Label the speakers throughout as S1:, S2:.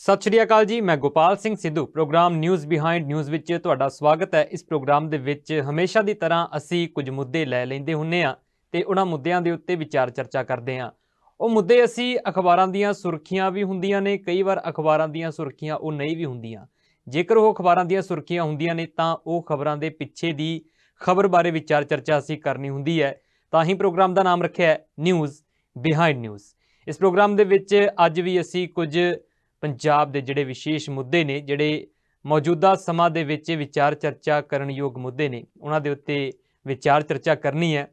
S1: ਸਤਿ ਸ਼੍ਰੀ ਅਕਾਲ ਜੀ, ਮੈਂ Gopal Singh Sidhu. Programme news behind news ਵਿੱਚ ਤੁਹਾਡਾ ਸਵਾਗਤ ਹੈ। ਇਸ ਪ੍ਰੋਗਰਾਮ ਦੇ ਵਿੱਚ ਹਮੇਸ਼ਾ ਦੀ ਤਰ੍ਹਾਂ ਅਸੀਂ ਕੁਝ ਮੁੱਦੇ ਲੈ ਲੈਂਦੇ ਹੁੰਨੇ ਆ ਤੇ ਉਹਨਾਂ ਮੁੱਦਿਆਂ ਦੇ ਉੱਤੇ ਵਿਚਾਰ ਚਰਚਾ ਕਰਦੇ ਆ ਉਹ ਮੁੱਦੇ ਅਸੀਂ ਅਖਬਾਰਾਂ ਦੀਆਂ ਸੁਰਖੀਆਂ ਵੀ ਹੁੰਦੀਆਂ ਨੇ, ਕਈ ਵਾਰ ਅਖਬਾਰਾਂ ਦੀਆਂ ਸੁਰਖੀਆਂ ਉਹ ਨਹੀਂ ਵੀ ਹੁੰਦੀਆਂ। ਜੇਕਰ ਉਹ ਅਖਬਾਰਾਂ ਦੀਆਂ ਸੁਰਖੀਆਂ ਹੁੰਦੀਆਂ ਨੇ ਤਾਂ ਉਹ ਖਬਰਾਂ ਦੇ ਪਿੱਛੇ ਦੀ ਖਬਰ ਬਾਰੇ ਵਿਚਾਰ ਚਰਚਾ ਅਸੀਂ ਕਰਨੀ ਹੁੰਦੀ ਹੈ। ਤਾਂ ਹੀ ਪ੍ਰੋਗਰਾਮ ਦਾ ਨਾਮ ਰੱਖਿਆ ਹੈ ਨਿਊਜ਼ ਬਿਹਾਈਂਡ ਨਿਊਜ਼ ਇਸ ਪ੍ਰੋਗਰਾਮ ਦੇ ਵਿੱਚ ਅੱਜ ਵੀ ਅਸੀਂ ਕੁਝ ਪੰਜਾਬ ਦੇ ਜਿਹੜੇ ਵਿਸ਼ੇਸ਼ ਮੁੱਦੇ ਨੇ ਜਿਹੜੇ ਮੌਜੂਦਾ ਸਮਾਂ ਦੇ ਵਿੱਚ ਵਿਚਾਰ ਚਰਚਾ ਕਰਨ ਯੋਗ ਮੁੱਦੇ ਨੇ ਉਹਨਾਂ ਦੇ ਉੱਤੇ ਵਿਚਾਰ ਚਰਚਾ ਕਰਨੀ ਹੈ।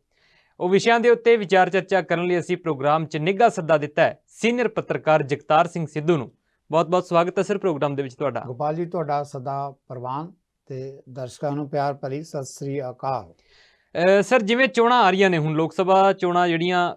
S1: ਉਹ ਵਿਸ਼ਿਆਂ ਦੇ ਉੱਤੇ ਵਿਚਾਰ ਚਰਚਾ ਕਰਨ ਲਈ ਅਸੀਂ ਪ੍ਰੋਗਰਾਮ 'ਚ ਨਿੱਘਾ ਸੱਦਾ ਦਿੱਤਾ ਹੈ ਸੀਨੀਅਰ ਪੱਤਰਕਾਰ ਜਗਤਾਰ ਸਿੰਘ ਸਿੱਧੂ ਨੂੰ। ਬਹੁਤ-ਬਹੁਤ ਸਵਾਗਤ ਹੈ ਸਰ ਪ੍ਰੋਗਰਾਮ ਦੇ ਵਿੱਚ ਤੁਹਾਡਾ।
S2: ਗੋਪਾਲ ਜੀ ਤੁਹਾਡਾ ਸਦਾ ਪ੍ਰਵਾਨ ਤੇ ਦਰਸ਼ਕਾਂ ਨੂੰ ਪਿਆਰ ਭਰੀ ਸਤਿ ਸ੍ਰੀ ਅਕਾਲ।
S1: ਸਰ ਜਿਵੇਂ ਚੋਣਾਂ ਆ ਰਹੀਆਂ ਨੇ ਹੁਣ ਲੋਕ ਸਭਾ ਚੋਣਾਂ ਜਿਹੜੀਆਂ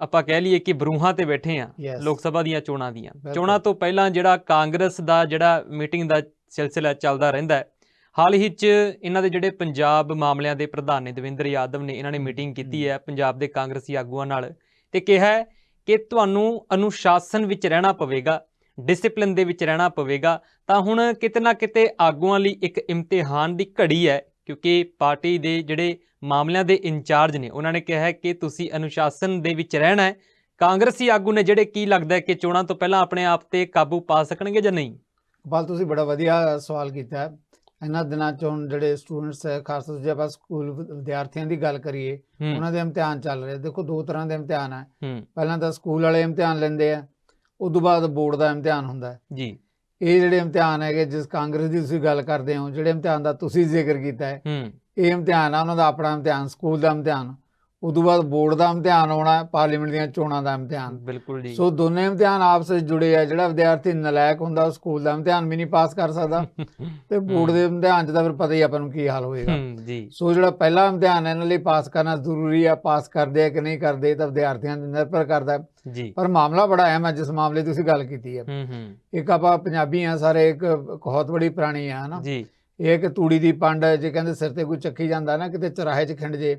S1: ਆਪਾਂ ਕਹਿ ਲਈਏ ਕਿ ਬਰੂਹਾਂ ਤੇ ਬੈਠੇ ਆ. ਲੋਕ ਸਭਾ ਦੀਆਂ ਚੋਣਾਂ ਦੀਆਂ। ਚੋਣਾਂ ਤੋਂ ਪਹਿਲਾਂ ਜਿਹੜਾ ਕਾਂਗਰਸ ਦਾ ਜਿਹੜਾ ਮੀਟਿੰਗ ਦਾ ਸਿਲਸਿਲਾ ਚੱਲਦਾ ਰਹਿੰਦਾ ਹੈ ਹਾਲ ਹੀ 'ਚ ਇਹਨਾਂ ਦੇ ਜਿਹੜੇ ਪੰਜਾਬ ਮਾਮਲਿਆਂ ਦੇ ਪ੍ਰਧਾਨ ਨੇ ਦਵਿੰਦਰ ਯਾਦਵ ਨੇ ਇਹਨਾਂ ਨੇ ਮੀਟਿੰਗ ਕੀਤੀ ਹੈ ਪੰਜਾਬ ਦੇ ਕਾਂਗਰਸੀ ਆਗੂਆਂ ਨਾਲ ਤੇ ਕਿਹਾ ਕਿ ਤੁਹਾਨੂੰ ਅਨੁਸ਼ਾਸਨ ਵਿੱਚ ਰਹਿਣਾ ਪਵੇਗਾ ਡਿਸਪਲਿਨ ਦੇ ਵਿੱਚ ਰਹਿਣਾ ਪਵੇਗਾ ਤਾਂ ਹੁਣ ਕਿਤੇ ਨਾ ਕਿਤੇ ਆਗੂਆਂ ਲਈ ਇੱਕ ਇਮਤਿਹਾਨ ਦੀ ਘੜੀ ਹੈ ਕਿਉਂਕਿ ਪਾਰਟੀ ਦੇ ਜਿਹੜੇ ਮਾਮਲਿਆਂ ਦੇ ਇੰਚਾਰਜ ਨੇ ਉਹਨਾਂ ਨੇ ਕਿਹਾ ਹੈ ਕਿ ਤੁਸੀਂ ਅਨੁਸ਼ਾਸਨ ਦੇ ਵਿੱਚ ਰਹਿਣਾ ਹੈ। ਕਾਂਗਰਸੀ ਆਗੂ ਨੇ ਜਿਹੜੇ ਕੀ ਲੱਗਦਾ ਹੈ ਕਿ ਚੋਣਾਂ ਤੋਂ ਪਹਿਲਾਂ ਆਪਣੇ ਆਪ ਤੇ ਕਾਬੂ ਪਾ ਸਕਣਗੇ ਜਾਂ ਨਹੀਂ?
S2: ਗੋਪਾਲ ਤੁਸੀਂ ਬੜਾ ਵਧੀਆ ਸਵਾਲ ਕੀਤਾ ਹੈ। ਇਹਨਾਂ ਦਿਨਾਂ ਚੋਂ ਜਿਹੜੇ ਸਟੂਡੈਂਟਸ ਹੈ ਖਾਸ ਤੌਰ ਜੇ ਆਪਾਂ ਸਕੂਲ ਵਿਦਿਆਰਥੀਆਂ ਦੀ ਗੱਲ ਕਰੀਏ ਉਹਨਾਂ ਦੇ ਇਮਤਿਹਾਨ ਚੱਲ ਰਹੇ। ਦੇਖੋ ਦੋ ਤਰ੍ਹਾਂ ਦੇ ਇਮਤਿਹਾਨ ਹੂੰ। ਪਹਿਲਾਂ ਤਾਂ ਸਕੂਲ ਵਾਲੇ ਇਮਤਿਹਾਨ ਲੈਂਦੇ ਆ ਉਸ ਤੋਂ ਬਾਅਦ ਬੋਰਡ ਦਾ ਇਮਤਿਹਾਨ ਹੁੰਦਾ ਹੈ।
S1: ਜੀ।
S2: ਇਹ ਜਿਹੜੇ ਇਮਤਿਹਾਨ ਹੈਗੇ ਜਿਸ ਕਾਂਗਰਸ ਦੀ ਤੁਸੀਂ ਗੱਲ ਕਰਦੇ ਹੋ ਜਿਹੜੇ ਇਮਤਿਹਾਨ ਦਾ ਤੁਸੀਂ ਜ਼ਿਕਰ ਕੀਤਾ ਹੈ ਇਹ ਇਮਤਿਹਾਨ ਆ ਉਹਨਾਂ ਦਾ ਆਪਣਾ ਇਮਤਿਹਾਨ ਸਕੂਲ ਦਾ ਇਮਤਿਹਾਨ। ਤੋਂ ਬਾਅਦ ਬੋਰਡ ਦਾ ਇਮਤਿਹਾਨ ਹੋਣਾ ਹੈ ਪਾਰਲੀਮੈਂਟ ਦੀਆਂ ਚੋਣਾਂ ਦਾ ਇਮਤਿਹਾਨ।
S1: ਬਿਲਕੁਲ ਜੀ।
S2: ਸੋ ਦੋਨੇ ਇਮਤਿਹਾਨ ਆਪਸ ਵਿੱਚ ਜੁੜੇ ਆ ਜਿਹੜਾ ਵਿਦਿਆਰਥੀ ਨਲਾਇਕ ਹੁੰਦਾ ਉਹ ਸਕੂਲ ਦਾ ਇਮਤਿਹਾਨ ਵੀ ਨਹੀਂ ਪਾਸ ਕਰ ਸਕਦਾ। ਤੇ ਬੋਰਡ ਦੇ ਇਮਤਿਹਾਨ 'ਚ ਤਾਂ ਫਿਰ ਪਤਾ ਹੀ ਆਪਾਂ ਨੂੰ ਕੀ ਹਾਲ ਹੋਏਗਾ।
S1: ਜੀ।
S2: ਸੋ ਜਿਹੜਾ ਪਹਿਲਾ ਇਮਤਿਹਾਨ ਇਹਨਾਂ ਲਈ ਪਾਸ ਕਰਨਾ ਜ਼ਰੂਰੀ ਆ ਪਾਸ ਕਰਦੇ ਆ ਕਿ ਨਹੀਂ ਕਰਦੇ ਤਾਂ ਵਿਦਿਆਰਥੀਆਂ ਤੇ ਨਿਰਭਰ ਕਰਦਾ।
S1: ਜੀ।
S2: ਪਰ ਮਾਮਲਾ ਬੜਾ ਅਹਿਮ ਹੈ ਜਿਸ ਮਾਮਲੇ ਤੁਸੀਂ ਗੱਲ ਕੀਤੀ ਹੈ
S1: ਹੂੰ ਹੂੰ।
S2: ਇੱਕ ਆਪਾਂ ਪੰਜਾਬੀ ਆ ਸਾਰੇ ਇੱਕ ਕਹਾਵਤ ਬੜੀ ਪੁਰਾਣੀ ਆ ਹਨਾ?
S1: ਜੀ।
S2: ਇਹ ਕਿ ਤੂੜੀ ਦੀ ਪੰਡ ਜੇ ਕਹਿੰਦੇ ਸਿਰ ਤੇ ਕੋਈ ਚੱਕੀ ਜਾਂਦਾ ਨਾ ਕਿਤੇ ਚਰਾਹੇ 'ਚ ਖਿੰਡ ਜੇ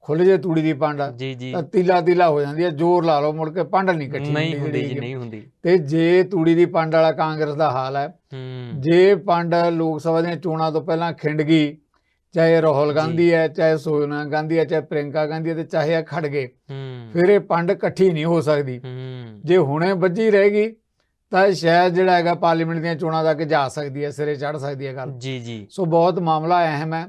S2: ਖੁੱਲ ਜੇ ਤੂੜੀ ਦੀ ਪੰਡ
S1: ਜੀ ਜੀ।
S2: ਤਾਂ ਤੀਲਾ ਤੀਲਾ ਹੋ ਜਾਂਦੀ ਹੈ ਜ਼ੋਰ ਲਾ ਲਓ ਮੁੜ ਕੇ ਪੰਡ ਨਹੀਂ ਇਕੱਠੀ
S1: ਨਹੀਂ ਹੁੰਦੀ ਜੀ। ਨਹੀਂ ਹੁੰਦੀ।
S2: ਤੇ ਜੇ ਤੂੜੀ ਦੀ ਪੰਡ ਵਾਲਾ ਕਾਂਗਰਸ ਦਾ ਹਾਲ ਹੈ
S1: ਹੂੰ।
S2: ਜੇ ਪੰਡ ਲੋਕ ਸਭਾ ਦੀਆਂ ਚੋਣਾਂ ਤੋਂ ਪਹਿਲਾਂ ਖਿੰਡ ਗਈ ਚਾਹੇ ਰਾਹੁਲ ਗਾਂਧੀ ਹੈ ਚਾਹੇ ਸੋਨੀਆ ਗਾਂਧੀ ਹੈ ਚਾਹੇ ਪ੍ਰਿੰਕਾ ਗਾਂਧੀ ਹੈ ਤੇ ਚਾਹੇ ਇਹ ਖੜਗੇ
S1: ਹੂੰ।
S2: ਫਿਰ ਇਹ ਪੰਡ ਇਕੱਠੀ ਨਹੀਂ ਹੋ ਸਕਦੀ। ਜੇ ਹੁਣੇ ਵੱਜੀ ਰਹੇਗੀ ਤਾਂ ਸ਼ਾਇਦ ਜਿਹੜਾ ਹੈਗਾ ਪਾਰਲੀਮੈਂਟ ਦੀਆਂ ਚੋਣਾਂ ਤੱਕ ਜਾ ਸਕਦੀ ਹੈ ਸਿਰੇ ਚੜ ਸਕਦੀ ਹੈ ਗੱਲ।
S1: ਜੀ ਜੀ।
S2: ਸੋ ਬਹੁਤ ਮਾਮਲਾ ਅਹਿਮ ਹੈ।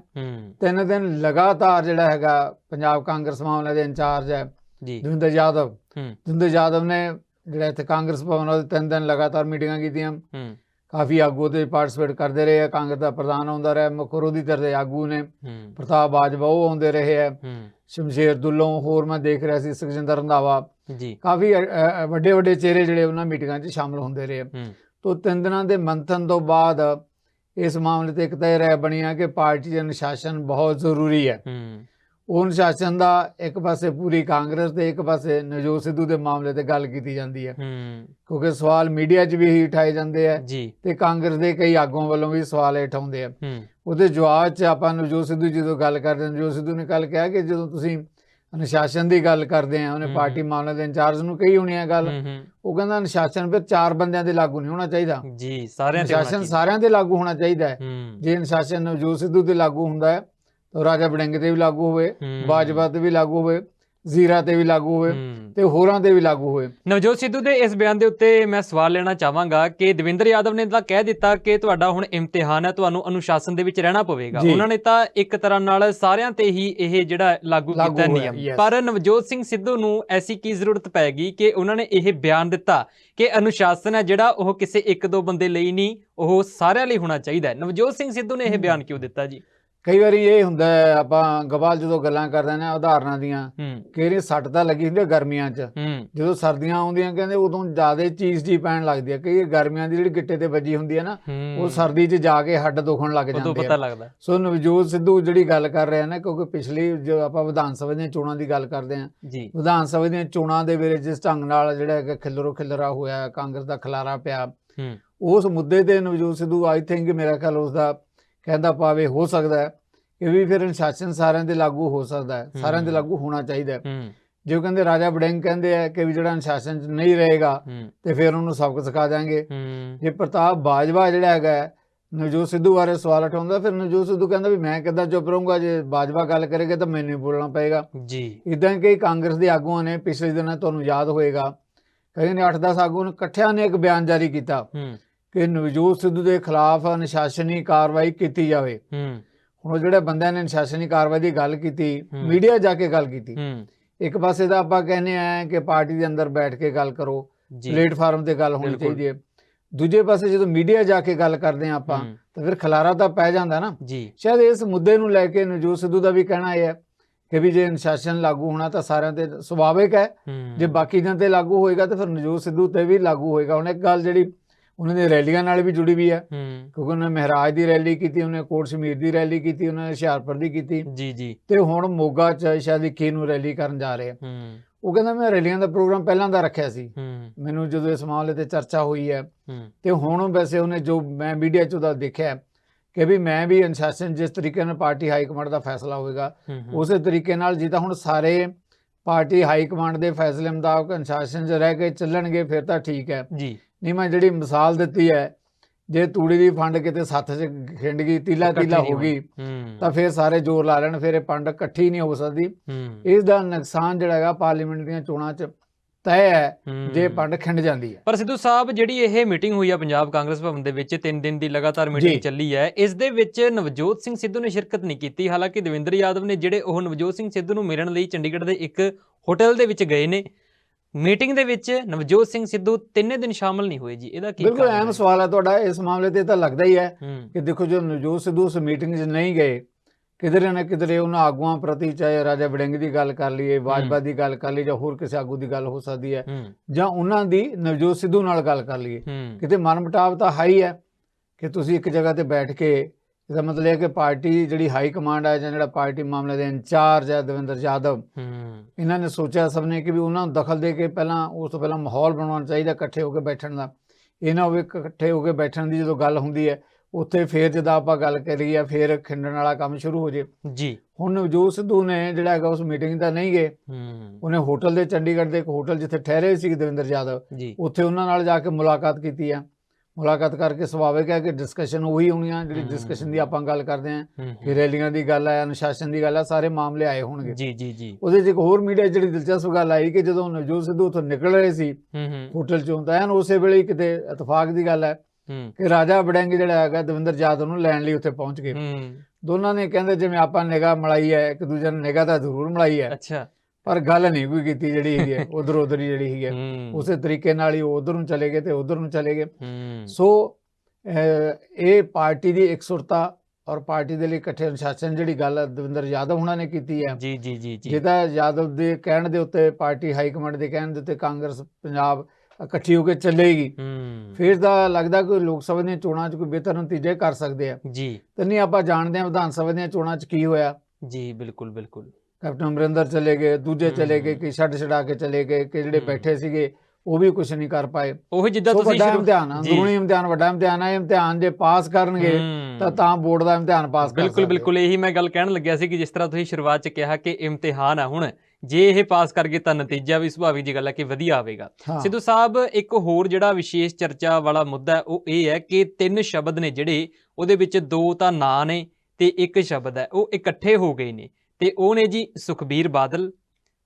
S2: ਤਿੰਨ ਦਿਨ ਲਗਾਤਾਰ ਜਿਹੜਾ ਹੈਗਾ ਪੰਜਾਬ ਕਾਂਗਰਸ ਮਾਮਲੇ ਦੇ ਇੰਚਾਰਜ ਹੈ
S1: ਜੀ।
S2: ਦਵਿੰਦਰ ਯਾਦਵ। ਦਵਿੰਦਰ ਯਾਦਵ ਨੇ ਜਿਹੜਾ ਇੱਥੇ ਕਾਂਗਰਸ ਭਵਨ ਉਹਦੇ ਤਿੰਨ ਦਿਨ ਲਗਾਤਾਰ ਮੀਟਿੰਗਾਂ ਕੀਤੀਆਂ। ਕਾਫੀ ਆਗੂ ਉਹਦੇ ਪਾਰਟਿਸਿਪੇਟ ਕਰਦੇ ਰਹੇ ਆ ਕਾਂਗਰਸ ਦਾ ਪ੍ਰਧਾਨ ਆਉਂਦਾ ਰਿਹਾ ਮੁੱਖ ਵਿਰੋਧੀ ਧਿਰ ਦੇ ਆਗੂ ਨੇ ਪ੍ਰਤਾਪ ਬਾਜਵਾ ਉਹ ਆਉਂਦੇ ਰਹੇ ਆ ਸ਼ਮਸ਼ੇਰ ਦੁੱਲੋਂ ਹੋਰ ਮੈਂ ਦੇਖ ਰਿਹਾ ਸੀ ਸੁਖਜਿੰਦਰ ਰੰਧਾਵਾ।
S1: ਜੀ।
S2: ਕਾਫੀ ਵੱਡੇ ਵੱਡੇ ਚਿਹਰੇ ਜਿਹੜੇ ਉਹਨਾਂ ਮੀਟਿੰਗਾਂ 'ਚ ਸ਼ਾਮਲ ਹੁੰਦੇ ਰਹੇ ਤੋਂ ਤਿੰਨ ਦਿਨਾਂ ਦੇ ਮੰਥਨ ਤੋਂ ਬਾਅਦ ਇਸ ਮਾਮਲੇ ਤੇ ਇੱਕ ਤੈਅ ਰਾਇ ਬਣੀਆਂ ਕਿ ਪਾਰਟੀ ਦੇ ਅਨੁਸ਼ਾਸਨ ਬਹੁਤ ਜ਼ਰੂਰੀ ਹੈ।
S1: ਹੂੰ
S2: ਉਹ ਅਨੁਸ਼ਾਸਨ ਦਾ ਇੱਕ ਪਾਸੇ ਪੂਰੀ ਕਾਂਗਰਸ ਤੇ ਇੱਕ ਪਾਸੇ ਨਵਜੋਤ ਸਿੱਧੂ ਦੇ ਮਾਮਲੇ ਤੇ ਗੱਲ ਕੀਤੀ ਜਾਂਦੀ ਹੈ।
S1: ਹੂੰ।
S2: ਕਿਉਂਕਿ ਸਵਾਲ ਮੀਡੀਆ 'ਚ ਵੀ ਹੀ ਉਠਾਏ ਜਾਂਦੇ ਆ ਤੇ ਕਾਂਗਰਸ ਦੇ ਕਈ ਆਗੂਆਂ ਵੱਲੋਂ ਵੀ ਸਵਾਲ ਉਠਾਉਂਦੇ ਆ।
S1: ਹੂੰ।
S2: ਉਹਦੇ ਜਵਾਬ 'ਚ ਆਪਾਂ ਨਵਜੋਤ ਸਿੱਧੂ ਜਦੋਂ ਗੱਲ ਕਰਦੇ ਨਵਜੋਤ ਸਿੱਧੂ ਨੇ ਕੱਲ ਕਿਹਾ ਕਿ ਜਦੋਂ ਤੁਸੀਂ ਅਨੁਸ਼ਾਸਨ ਦੀ ਗੱਲ ਕਰਦੇ ਆ ਉਹਨੇ। ਪਾਰਟੀ ਮਾਮਲੇ ਦੇ ਇੰਚਾਰਜ ਨੂੰ ਕਹੀ ਹੋਣੀ ਆ ਗੱਲ। ਉਹ ਕਹਿੰਦਾ ਅਨੁਸ਼ਾਸਨ ਫਿਰ ਚਾਰ ਬੰਦਿਆਂ ਦੇ ਲਾਗੂ ਨਹੀਂ ਹੋਣਾ ਚਾਹੀਦਾ।
S1: ਜੀ ਸਾਰਿਆਂ ਤੇ
S2: ਅਨੁਸ਼ਾਸਨ। ਸਾਰਿਆਂ ਤੇ ਲਾਗੂ ਹੋਣਾ ਚਾਹੀਦਾ ਹੈ। ਜੇ ਅਨੁਸ਼ਾਸਨ ਨਵਜੋਤ ਸਿੱਧੂ ਤੇ ਲਾਗੂ ਹੁੰਦਾ ਹੈ ਰਾਜਾ ਵੜਿੰਗ ਤੇ ਵੀ ਲਾਗੂ ਹੋਵੇ। ਬਾਜਵਾ ਤੇ ਵੀ ਲਾਗੂ ਹੋਵੇ ਜ਼ੀਰਾ ਤੇ ਵੀ ਲਾਗੂ ਹੋਵੇ ਤੇ ਹੋਰਾਂ ਤੇ ਵੀ ਲਾਗੂ ਹੋਵੇ
S1: ਨਵਜੋਤ ਸਿੱਧੂ ਦੇ ਇਸ ਬਿਆਨ ਦੇ ਉੱਤੇ ਮੈਂ ਸਵਾਲ ਲੈਣਾ ਚਾਹਾਂਗਾ ਕਿ ਦਵਿੰਦਰ ਯਾਦਵ ਨੇ ਤਾਂ ਕਹਿ ਦਿੱਤਾ ਕਿ ਤੁਹਾਡਾ ਹੁਣ ਇਮਤਿਹਾਨ ਹੈ ਤੁਹਾਨੂੰ ਅਨੁਸ਼ਾਸਨ ਦੇ ਵਿੱਚ ਰਹਿਣਾ ਪਵੇਗਾ। ਉਹਨਾਂ ਨੇ ਤਾਂ ਇੱਕ ਤਰ੍ਹਾਂ ਨਾਲ ਸਾਰਿਆਂ ਤੇ ਹੀ ਇਹ ਜਿਹੜਾ ਲਾਗੂ ਕੀਤਾ ਨਿਯਮ। ਪਰ ਨਵਜੋਤ ਸਿੰਘ ਸਿੱਧੂ ਨੂੰ ਐਸੀ ਕੀ ਜ਼ਰੂਰਤ ਪੈਗੀ ਕਿ ਉਹਨਾਂ ਨੇ ਇਹ ਬਿਆਨ ਦਿੱਤਾ ਕਿ ਅਨੁਸ਼ਾਸਨ ਹੈ ਜਿਹੜਾ ਉਹ ਕਿਸੇ ਇੱਕ ਦੋ ਬੰਦੇ ਲਈ ਨਹੀਂ ਉਹ ਸਾਰਿਆਂ ਲਈ ਹੋਣਾ ਚਾਹੀਦਾ ਹੈ ਨਵਜੋਤ ਸਿੰਘ ਸਿੱਧੂ ਨੇ ਇਹ ਬਿਆਨ ਕਿਉਂ ਦਿੱਤਾ ਜੀ
S2: ਕਈ ਵਾਰੀ ਇਹ ਹੁੰਦਾ ਹੈ ਆਪਾਂ ਗਵਾਲ ਜਦੋਂ ਗੱਲਾਂ ਕਰਦੇ ਨੇ ਉਦਾਹਰਨਾਂ ਦੀਆਂ
S1: ਹੂੰ।
S2: ਕਿ ਇਹ ਸੱਟ ਤਾਂ ਲੱਗੀ ਹੁੰਦੀ ਹੈ ਗਰਮੀਆਂ 'ਚ?
S1: ਹੂੰ।
S2: ਜਦੋਂ ਸਰਦੀਆਂ ਆਉਂਦੀਆਂ ਕਹਿੰਦੇ ਉਦੋਂ ਜ਼ਿਆਦਾ ਚੀਜ਼ ਜੀ ਪੈਣ ਲੱਗਦੀ ਹੈ। ਕਈ ਗਰਮੀਆਂ ਦੀ ਜਿਹੜੀ ਗਿੱਟੇ ਤੇ ਵੱਜੀ ਹੁੰਦੀ ਹੈ ਨਾ ਉਹ ਸਰਦੀ 'ਚ ਜਾ ਕੇ ਹੱਡ ਦੁਖਣ ਲੱਗ
S1: ਉਦੋਂ
S2: ਜਾਂਦੇ
S1: ਪਤਾ
S2: ਆ
S1: ਲੱਗਦਾ।
S2: ਸੋ ਨਵਜੋਤ ਸਿੱਧੂ ਜਿਹੜੀ ਗੱਲ ਕਰ ਰਿਹਾ ਨਾ ਕਿਉਂਕਿ ਪਿਛਲੀ ਜੋ ਆਪਾਂ ਵਿਧਾਨ ਸਭਾ ਦੀਆਂ ਚੋਣਾਂ ਦੀ ਗੱਲ ਕਰਦੇ ਹਾਂ
S1: ਜੀ।
S2: ਵਿਧਾਨ ਸਭਾ ਦੀਆਂ ਚੋਣਾਂ ਦੇ ਵੇਲੇ ਜਿਸ ਢੰਗ ਨਾਲ ਜਿਹੜਾ ਹੈਗਾ ਖਿੱਲਰੋ ਖਿੱਲਰਾ ਹੋਇਆ ਕਾਂਗਰਸ ਦਾ ਖਲਾਰਾ ਪਿਆ
S1: ਹੂੰ।
S2: ਉਸ ਮੁੱਦੇ ਤੇ ਨਵਜੋਤ ਸਿੱਧੂ ਆਈ ਥਿੰਕ ਮੇਰਾ ਖਿਆਲ ਉਸ ਦਾ ਕਹਿੰਦਾ ਪਾਵੇ ਹੋ ਸਕਦਾ ਹੈ। ਕਿ ਵੀ ਫਿਰ ਅਨੁਸ਼ਾਸਨ ਸਾਰਿਆਂ ਦੇ ਲਾਗੂ ਹੋ ਸਕਦਾ ਹੈ। ਸਾਰਿਆਂ ਦੇ। ਲਾਗੂ ਹੋਣਾ ਚਾਹੀਦਾ ਹੈ। ਜੇ ਕਹਿੰਦੇ ਰਾਜਾ ਵੜਿੰਗ ਕਹਿੰਦੇ ਆ ਕਿ ਵੀ ਜਿਹੜਾ ਅਨੁਸ਼ਾਸਨ 'ਚ ਨਹੀਂ ਰਹੇਗਾ ਤੇ ਫਿਰ ਉਹਨੂੰ ਸਬਕ ਸਿਖਾ ਦਾਂਗੇ ਜੇ ਪ੍ਰਤਾਪ ਬਾਜਵਾ ਜਿਹੜਾ ਹੈਗਾ ਨਵਜੋਤ ਸਿੱਧੂ ਬਾਰੇ ਸਵਾਲ ਉਠਾਉਂਦਾ ਫਿਰ ਨਵਜੋਤ ਸਿੱਧੂ ਕਹਿੰਦਾ ਵੀ ਮੈਂ ਕਿੱਦਾਂ ਚੁੱਪ ਰਹੂੰਗਾ? ਜੇ ਬਾਜਵਾ ਗੱਲ ਕਰੇਗਾ ਤਾਂ ਮੈਨੂੰ ਹੀ ਬੋਲਣਾ ਪਏਗਾ।
S1: ਜੀ।
S2: ਇਦਾਂ ਕਈ ਕਾਂਗਰਸ ਦੇ ਆਗੂਆਂ ਨੇ ਪਿਛਲੇ ਦਿਨਾਂ ਤੁਹਾਨੂੰ ਯਾਦ ਹੋਏਗਾ। ਕਈ ਨੇ 8-10 ਆਗੂਆਂ ਨੇ ਇਕੱਠਿਆਂ ਨੇ ਇੱਕ ਬਿਆਨ ਜਾਰੀ ਕੀਤਾ।
S1: ਹੂੰ।
S2: ਕਿ ਨਵਜੋਤ ਸਿੱਧੂ ਦੇ ਖਿਲਾਫ ਅਨੁਸ਼ਾਸਨੀ ਕਾਰਵਾਈ ਕੀਤੀ ਜਾਵੇ।
S1: ਹੂੰ।
S2: ਹੁਣ ਉਹ ਜਿਹੜੇ ਬੰਦਿਆਂ ਨੇ ਅਨੁਸ਼ਾਸਨੀ ਕਾਰਵਾਈ ਦੀ ਗੱਲ ਕੀਤੀ। ਮੀਡੀਆ ਜਾ ਕੇ ਗੱਲ ਕੀਤੀ।
S1: ਹੂੰ।
S2: ਇੱਕ ਪਾਸੇ ਤਾਂ ਆਪਾਂ ਕਹਿੰਦੇ ਆ ਕਿ ਪਾਰਟੀ ਦੇ ਅੰਦਰ ਬੈਠ ਕੇ ਗੱਲ ਕਰੋ ਪਲੇਟਫਾਰਮ ਤੇ ਗੱਲ ਹੋਣੀ। ਚਾਹੀਦੀ ਹੈ। ਦੂਜੇ ਪਾਸੇ ਜਦੋਂ ਮੀਡੀਆ ਜਾ ਕੇ ਗੱਲ ਕਰਦੇ ਆ ਆਪਾਂ ਤਾਂ ਫਿਰ ਖਲਾਰਾ ਤਾਂ ਪੈ ਜਾਂਦਾ ਨਾ।
S1: ਜੀ।
S2: ਸ਼ਾਇਦ ਇਸ ਮੁੱਦੇ ਨੂੰ ਲੈ ਕੇ ਨਵਜੋਤ ਸਿੱਧੂ ਦਾ ਵੀ ਕਹਿਣਾ ਇਹ ਹੈ ਕਿ ਵੀ ਜੇ ਅਨੁਸ਼ਾਸਨ ਲਾਗੂ ਹੋਣਾ ਤਾਂ ਸਾਰਿਆਂ ਤੇ ਸੁਭਾਵਿਕ ਹੈ। ਜੇ ਬਾਕੀ ਦਿਨ ਤੇ ਲਾਗੂ ਹੋਏਗਾ ਤਾਂ ਫਿਰ ਨਵਜੋਤ ਸਿੱਧੂ ਤੇ ਵੀ ਲਾਗੂ ਹੋਏਗਾ। ਹੁਣ ਇੱਕ ਗੱਲ ਜਿਹੜੀ ਉਹਨਾਂ ਦੀ ਰੈਲੀਆਂ ਨਾਲ ਵੀ ਜੁੜੀ ਵੀ ਹੈ। ਕਿਉਂਕਿ ਉਹਨੇ ਮਹਿਰਾਜ ਦੀ ਰੈਲੀ ਕੀਤੀ ਉਹਨੇ ਕੋਟ ਸ਼ਮੀਰ ਦੀ ਰੈਲੀ ਕੀਤੀ ਉਹਨੇ ਹੁਸ਼ਿਆਰਪੁਰ ਦੀ ਕੀਤੀ।
S1: ਜੀ ਜੀ।
S2: ਤੇ ਹੁਣ ਮੋਗਾ ਚ ਸ਼ਾਇਦ 21 ਨੂੰ ਰੈਲੀ ਕਰਨ ਜਾ ਰਹੇ ਆ।
S1: ਹੂੰ।
S2: ਉਹ ਕਹਿੰਦਾ ਮੈਂ ਰੈਲੀਆਂ ਦਾ ਪ੍ਰੋਗਰਾਮ ਪਹਿਲਾਂ ਦਾ ਰੱਖਿਆ ਸੀ।
S1: ਹੂੰ।
S2: ਮੈਨੂੰ ਜਦੋਂ ਇਸ ਮਾਮਲੇ ਤੇ ਚਰਚਾ ਹੋਈ ਹੈ
S1: ਹੂੰ।
S2: ਤੇ ਹੁਣ ਵੈਸੇ ਉਹਨੇ ਜੋ ਮੈਂ ਮੀਡੀਆ 'ਚ ਉਹਦਾ ਦੇਖਿਆ ਕਿ ਵੀ ਮੈਂ ਵੀ ਅਨੁਸ਼ਾਸਨ ਜਿਸ ਤਰੀਕੇ ਨਾਲ ਪਾਰਟੀ ਹਾਈ ਕਮਾਂਡ ਦਾ ਫੈਸਲਾ ਹੋਵੇਗਾ ਉਸੇ ਤਰੀਕੇ ਨਾਲ ਜਿੱਦਾਂ ਹੁਣ ਸਾਰੇ ਪਾਰਟੀ ਹਾਈ ਕਮਾਂਡ ਦੇ ਫੈਸਲੇ ਮੁਤਾਬਕ ਅਨੁਸ਼ਾਸਨ 'ਚ ਰਹਿ ਕੇ ਚੱਲਣਗੇ ਫਿਰ ਤਾਂ ਠੀਕ ਹੈ।
S1: ਜੀ।
S2: ਨਹੀਂ ਮੈਂ ਜਿਹੜੀ ਮਿਸਾਲ ਦਿੱਤੀ ਹੈ ਜੇ ਤੂੜੀ ਦੀ ਫੰਡ ਕਿਤੇ ਸੱਥ 'ਚ ਖਿੰਡ ਗਈ ਤੀਲਾ ਤੀਲਾ ਹੋ ਗਈ ਤਾਂ ਫਿਰ ਸਾਰੇ ਜ਼ੋਰ ਲਾ ਲੈਣ ਫਿਰ ਇਹ ਫੰਡ ਇਕੱਠੀ ਨਹੀਂ ਹੋ ਸਕਦੀ। ਇਸ ਦਾ ਨੁਕਸਾਨ ਜਿਹੜਾ ਹੈਗਾ ਪਾਰਲੀਮੈਂਟ ਦੀਆਂ ਚੋਣਾਂ 'ਚ ਤੈਅ ਹੈ। ਜੇ ਫੰਡ ਖਿੰਡ ਜਾਂਦੀ ਹੈ।
S1: ਪਰ ਸਿੱਧੂ ਸਾਹਿਬ ਜਿਹੜੀ ਇਹ ਮੀਟਿੰਗ ਹੋਈ ਆ ਪੰਜਾਬ ਕਾਂਗਰਸ ਭਵਨ ਦੇ ਵਿੱਚ 3 ਦਿਨ ਦੀ ਲਗਾਤਾਰ। ਮੀਟਿੰਗ ਚੱਲੀ ਹੈ ਇਸ ਦੇ ਵਿੱਚ ਨਵਜੋਤ ਸਿੰਘ ਸਿੱਧੂ ਨੇ ਸ਼ਿਰਕਤ ਨਹੀਂ ਕੀਤੀ। ਹਾਲਾਂਕਿ ਦਵਿੰਦਰ ਯਾਦਵ ਨੇ ਜਿਹੜੇ ਉਹ ਨਵਜੋਤ ਸਿੰਘ ਸਿੱਧੂ ਨੂੰ ਮਿਲਣ ਲਈ ਚੰਡੀਗੜ੍ਹ ਦੇ ਇੱਕ ਹੋਟਲ ਦੇ ਵਿੱਚ ਗਏ ਨੇ। ਮੀਟਿੰਗ ਦੇ ਵਿੱਚ ਨਵਜੋਤ ਸਿੰਘ ਸਿੱਧੂ ਤਿੰਨੇ ਦਿਨ ਸ਼ਾਮਲ ਨਹੀਂ ਹੋਏ ਜੀ ਇਹਦਾ ਕੀ
S2: ਬਿਲਕੁਲ ਅਹਿਮ? ਸਵਾਲ ਹੈ ਤੁਹਾਡਾ ਇਸ ਮਾਮਲੇ ਤੇ ਤਾਂ ਲੱਗਦਾ ਹੀ ਹੈ ਕਿ ਦੇਖੋ ਜੋ ਨਵਜੋਤ ਸਿੱਧੂ ਉਸ ਮੀਟਿੰਗ 'ਚ ਨਹੀਂ ਗਏ ਕਿਧਰੇ ਨਾ ਕਿਧਰੇ ਉਹਨਾਂ ਆਗੂਆਂ ਪ੍ਰਤੀ ਚਾਹੇ ਰਾਜਾ ਵੜਿੰਗ ਦੀ ਗੱਲ ਕਰ ਲਈਏ ਵਾਜਪਾ ਦੀ ਗੱਲ ਕਰ ਲਈ ਜਾਂ ਹੋਰ ਕਿਸੇ ਆਗੂ ਦੀ ਗੱਲ ਹੋ ਸਕਦੀ ਹੈ ਜਾਂ ਉਹਨਾਂ ਦੀ ਨਵਜੋਤ ਸਿੱਧੂ ਨਾਲ ਗੱਲ ਕਰ ਲਈਏ ਕਿਤੇ ਮਨਮਟਾਵ ਤਾਂ ਹਾਈ ਹੈ ਕਿ ਤੁਸੀਂ ਇੱਕ ਜਗ੍ਹਾ ਤੇ ਬੈਠ ਕੇ ਇਹਦਾ ਮਤਲਬ ਇਹ ਹੈ ਕਿ ਪਾਰਟੀ ਜਿਹੜੀ ਹਾਈ ਕਮਾਂਡ ਹੈ ਜਾਂ ਜਿਹੜਾ ਪਾਰਟੀ ਮਾਮਲੇ ਦੇ ਇੰਚਾਰਜ ਹੈ ਦਵਿੰਦਰ ਯਾਦਵ ਇਹਨਾਂ ਨੇ ਸੋਚਿਆ ਸਭ ਨੇ ਕਿ ਵੀ ਉਹਨਾਂ ਨੂੰ ਦਖਲ ਦੇ ਕੇ ਪਹਿਲਾਂ ਉਸ ਤੋਂ ਪਹਿਲਾਂ ਮਾਹੌਲ ਬਣਾਉਣਾ ਚਾਹੀਦਾ ਇਕੱਠੇ ਹੋ ਕੇ ਬੈਠਣ ਦਾ। ਇਹ ਨਾ ਹੋਵੇ ਇਕੱਠੇ ਹੋ ਕੇ ਬੈਠਣ ਦੀ ਜਦੋਂ ਗੱਲ ਹੁੰਦੀ ਹੈ ਉੱਥੇ ਫੇਰ ਜਦੋਂ ਆਪਾਂ ਗੱਲ ਕਰੀਏ ਫੇਰ ਖਿੰਡਣ ਵਾਲਾ ਕੰਮ ਸ਼ੁਰੂ ਹੋ ਜੇ।
S1: ਜੀ।
S2: ਹੁਣ ਨਵਜੋਤ ਸਿੱਧੂ ਨੇ ਜਿਹੜਾ ਹੈਗਾ ਉਸ ਮੀਟਿੰਗ ਤਾਂ ਨਹੀਂ ਗਏ।
S1: ਹੂੰ।
S2: ਉਹਨੇ ਹੋਟਲ ਦੇ ਚੰਡੀਗੜ੍ਹ ਦੇ ਇੱਕ ਹੋਟਲ ਜਿੱਥੇ ਠਹਿਰੇ ਸੀ ਦਵਿੰਦਰ ਯਾਦਵ
S1: ਜੀ।
S2: ਉੱਥੇ ਉਹਨਾਂ ਨਾਲ ਜਾ ਕੇ ਮੁਲਾਕਾਤ ਕੀਤੀ ਆ। ਮੁਲਾਕਾਤ ਕਰਕੇ ਸੁਭਾਵਿਕ ਹੈ ਕਿ ਡਿਸਕਸ਼ਨ ਉਹੀ ਹੋਣੀਆਂ ਜਿਹੜੀ। ਡਿਸਕਸ਼ਨ ਦੀ ਆਪਾਂ ਗੱਲ ਕਰਦੇ ਆਂ ਕਿ ਰੈਲੀਆਂ ਦੀ ਗੱਲ ਹੈ ਅਨੁਸ਼ਾਸਨ ਦੀ ਗੱਲ ਹੈ ਸਾਰੇ ਮਾਮਲੇ ਆਏ ਹੋਣਗੇ।
S1: ਜੀ ਜੀ ਜੀ।
S2: ਉਹਦੇ 'ਚ ਇੱਕ ਹੋਰ ਮੀਡੀਆ ਜਿਹੜੀ ਦਿਲਚਸਪ ਗੱਲ ਆਈ ਕਿ ਜਦੋਂ ਨਵਜੋਤ ਸਿੱਧੂ ਉੱਥੋਂ ਨਿਕਲ ਰਹੇ ਸੀ ਹੋਟਲ ਚੋਂ ਤਾਂ ਐਨ ਉਸੇ ਵੇਲੇ ਕਿਤੇ ਇਤਫਾਕ ਦੀ ਗੱਲ ਹੈ ਕਿ ਰਾਜਾ ਵੜਿੰਗ ਜਿਹੜਾ ਹੈਗਾ ਦਵਿੰਦਰ ਯਾਦਵ ਨੂੰ ਲੈਣ ਲਈ ਉੱਥੇ ਪਹੁੰਚ ਗਏ। ਦੋਨਾਂ ਨੇ ਕਹਿੰਦੇ ਜਿਵੇਂ ਆਪਾਂ ਨਿਗਾਹ ਮਲਾਈ ਹੈ ਇੱਕ ਦੂਜੇ ਨੇ ਨਿਗਾਹ ਤਾਂ ਜ਼ਰੂਰ ਮਲਾਈ ਹੈ।
S1: ਅੱਛਾ।
S2: ਪਰ ਗੱਲ ਨਹੀਂ ਕੋਈ ਕੀਤੀ ਜਿਹੜੀ ਹੈਗੀ ਉਧਰ ਉਧਰ ਹੀ ਜਿਹੜੀ ਹੈਗੀ ਉਸੇ ਤਰੀਕੇ ਨਾਲ ਹੀ ਉਧਰ ਨੂੰ ਚਲੇ ਗਏ ਤੇ ਉਧਰ ਨੂੰ ਚਲੇ ਗਏ। ਸੋ ਇਹ ਪਾਰਟੀ ਦੀ ਇਕਸੁਰਤਾ ਔਰ ਪਾਰਟੀ ਦੇ ਲਈ ਇਕੱਠੇ ਅਨੁਸ਼ਾਸਨ ਜਿਹੜੀ ਗੱਲ ਦਵਿੰਦਰ ਯਾਦਵ ਹੁਣਾਂ ਨੇ ਕੀਤੀ ਹੈ।
S1: ਜੀ ਜੀ ਜੀ ਜੀ।
S2: ਜਿਹਦਾ ਯਾਦਵ ਦੇ ਕਹਿਣ ਦੇ ਉੱਤੇ ਪਾਰਟੀ ਹਾਈ ਕਮਾਂਡ ਦੇ ਕਹਿਣ ਦੇ ਉੱਤੇ ਕਾਂਗਰਸ ਪੰਜਾਬ ਇਕੱਠੀ ਹੋ ਕੇ ਚੱਲੇਗੀ।
S1: ਹੂੰ।
S2: ਫਿਰ ਤਾਂ ਲੱਗਦਾ ਕਿ ਲੋਕ ਸਭਾ ਦੀਆਂ ਚੋਣਾਂ 'ਚ ਕੋਈ ਬਿਹਤਰ ਨਤੀਜੇ ਕਰ ਸਕਦੇ ਆ।
S1: ਜੀ।
S2: ਤੇ ਨਹੀਂ ਆਪਾਂ ਜਾਣਦੇ ਹਾਂ ਵਿਧਾਨ ਸਭਾ ਦੀਆਂ ਚੋਣਾਂ 'ਚ ਕੀ ਹੋਇਆ।
S1: ਜੀ ਬਿਲਕੁਲ ਬਿਲਕੁਲ।
S2: ਕੈਪਟਨ ਅਮਰਿੰਦਰ ਚਲੇ ਗਏ ਦੂਜੇ ਚਲੇ ਗਏ। ਕਿ ਛੱਡ ਛਡਾ ਕੇ ਚਲੇ ਗਏ ਕਿ ਜਿਹੜੇ। ਬੈਠੇ ਸੀਗੇ ਉਹ ਵੀ ਕੁਝ ਨਹੀਂ ਕਰ ਪਾਏ
S1: ਉਹ ਜਿੱਦਾਂ ਤੁਸੀਂ
S2: ਵੱਡਾ
S1: ਸ਼ੁਰੂ
S2: ਇਮਤਿਹਾਨ। ਅੰਦਰੂਨੀ ਇਮਤਿਹਾਨ ਵੱਡਾ ਇਮਤਿਹਾਨ ਹੈ ਇਮਤਿਹਾਨ ਜੇ ਪਾਸ ਕਰਨਗੇ। ਤਾਂ ਤਾਂ ਬੋਰਡ ਦਾ ਇਮਤਿਹਾਨ ਪਾਸ ਕਰ
S1: ਬਿਲਕੁਲ। ਬਿਲਕੁਲ ਇਹੀ ਮੈਂ ਗੱਲ ਕਹਿਣ ਲੱਗਿਆ ਸੀ ਕਿ ਜਿਸ ਤਰ੍ਹਾਂ ਤੁਸੀਂ ਸ਼ੁਰੂਆਤ 'ਚ ਕਿਹਾ ਕਿ ਇਮਤਿਹਾਨ ਆ ਹੁਣ ਜੇ ਇਹ ਪਾਸ ਕਰ ਗਏ ਤਾਂ ਨਤੀਜਾ ਵੀ ਸੁਭਾਵਿਕ ਜੀ ਗੱਲ ਹੈ ਕਿ ਵਧੀਆ ਆਵੇਗਾ। ਸਿੱਧੂ ਸਾਹਿਬ ਇੱਕ ਹੋਰ ਜਿਹੜਾ ਵਿਸ਼ੇਸ਼ ਚਰਚਾ ਵਾਲਾ ਮੁੱਦਾ ਉਹ ਇਹ ਹੈ ਕਿ ਤਿੰਨ ਸ਼ਬਦ ਨੇ ਜਿਹੜੇ ਉਹਦੇ ਵਿੱਚ ਦੋ ਤਾਂ ਨਾਂ ਨੇ ਤੇ ਇੱਕ ਸ਼ਬਦ ਹੈ ਉਹ ਇਕੱਠੇ ਹੋ ਗਏ ਨੇ ਤੇ ਉਹ ਨੇ ਜੀ ਸੁਖਬੀਰ ਬਾਦਲ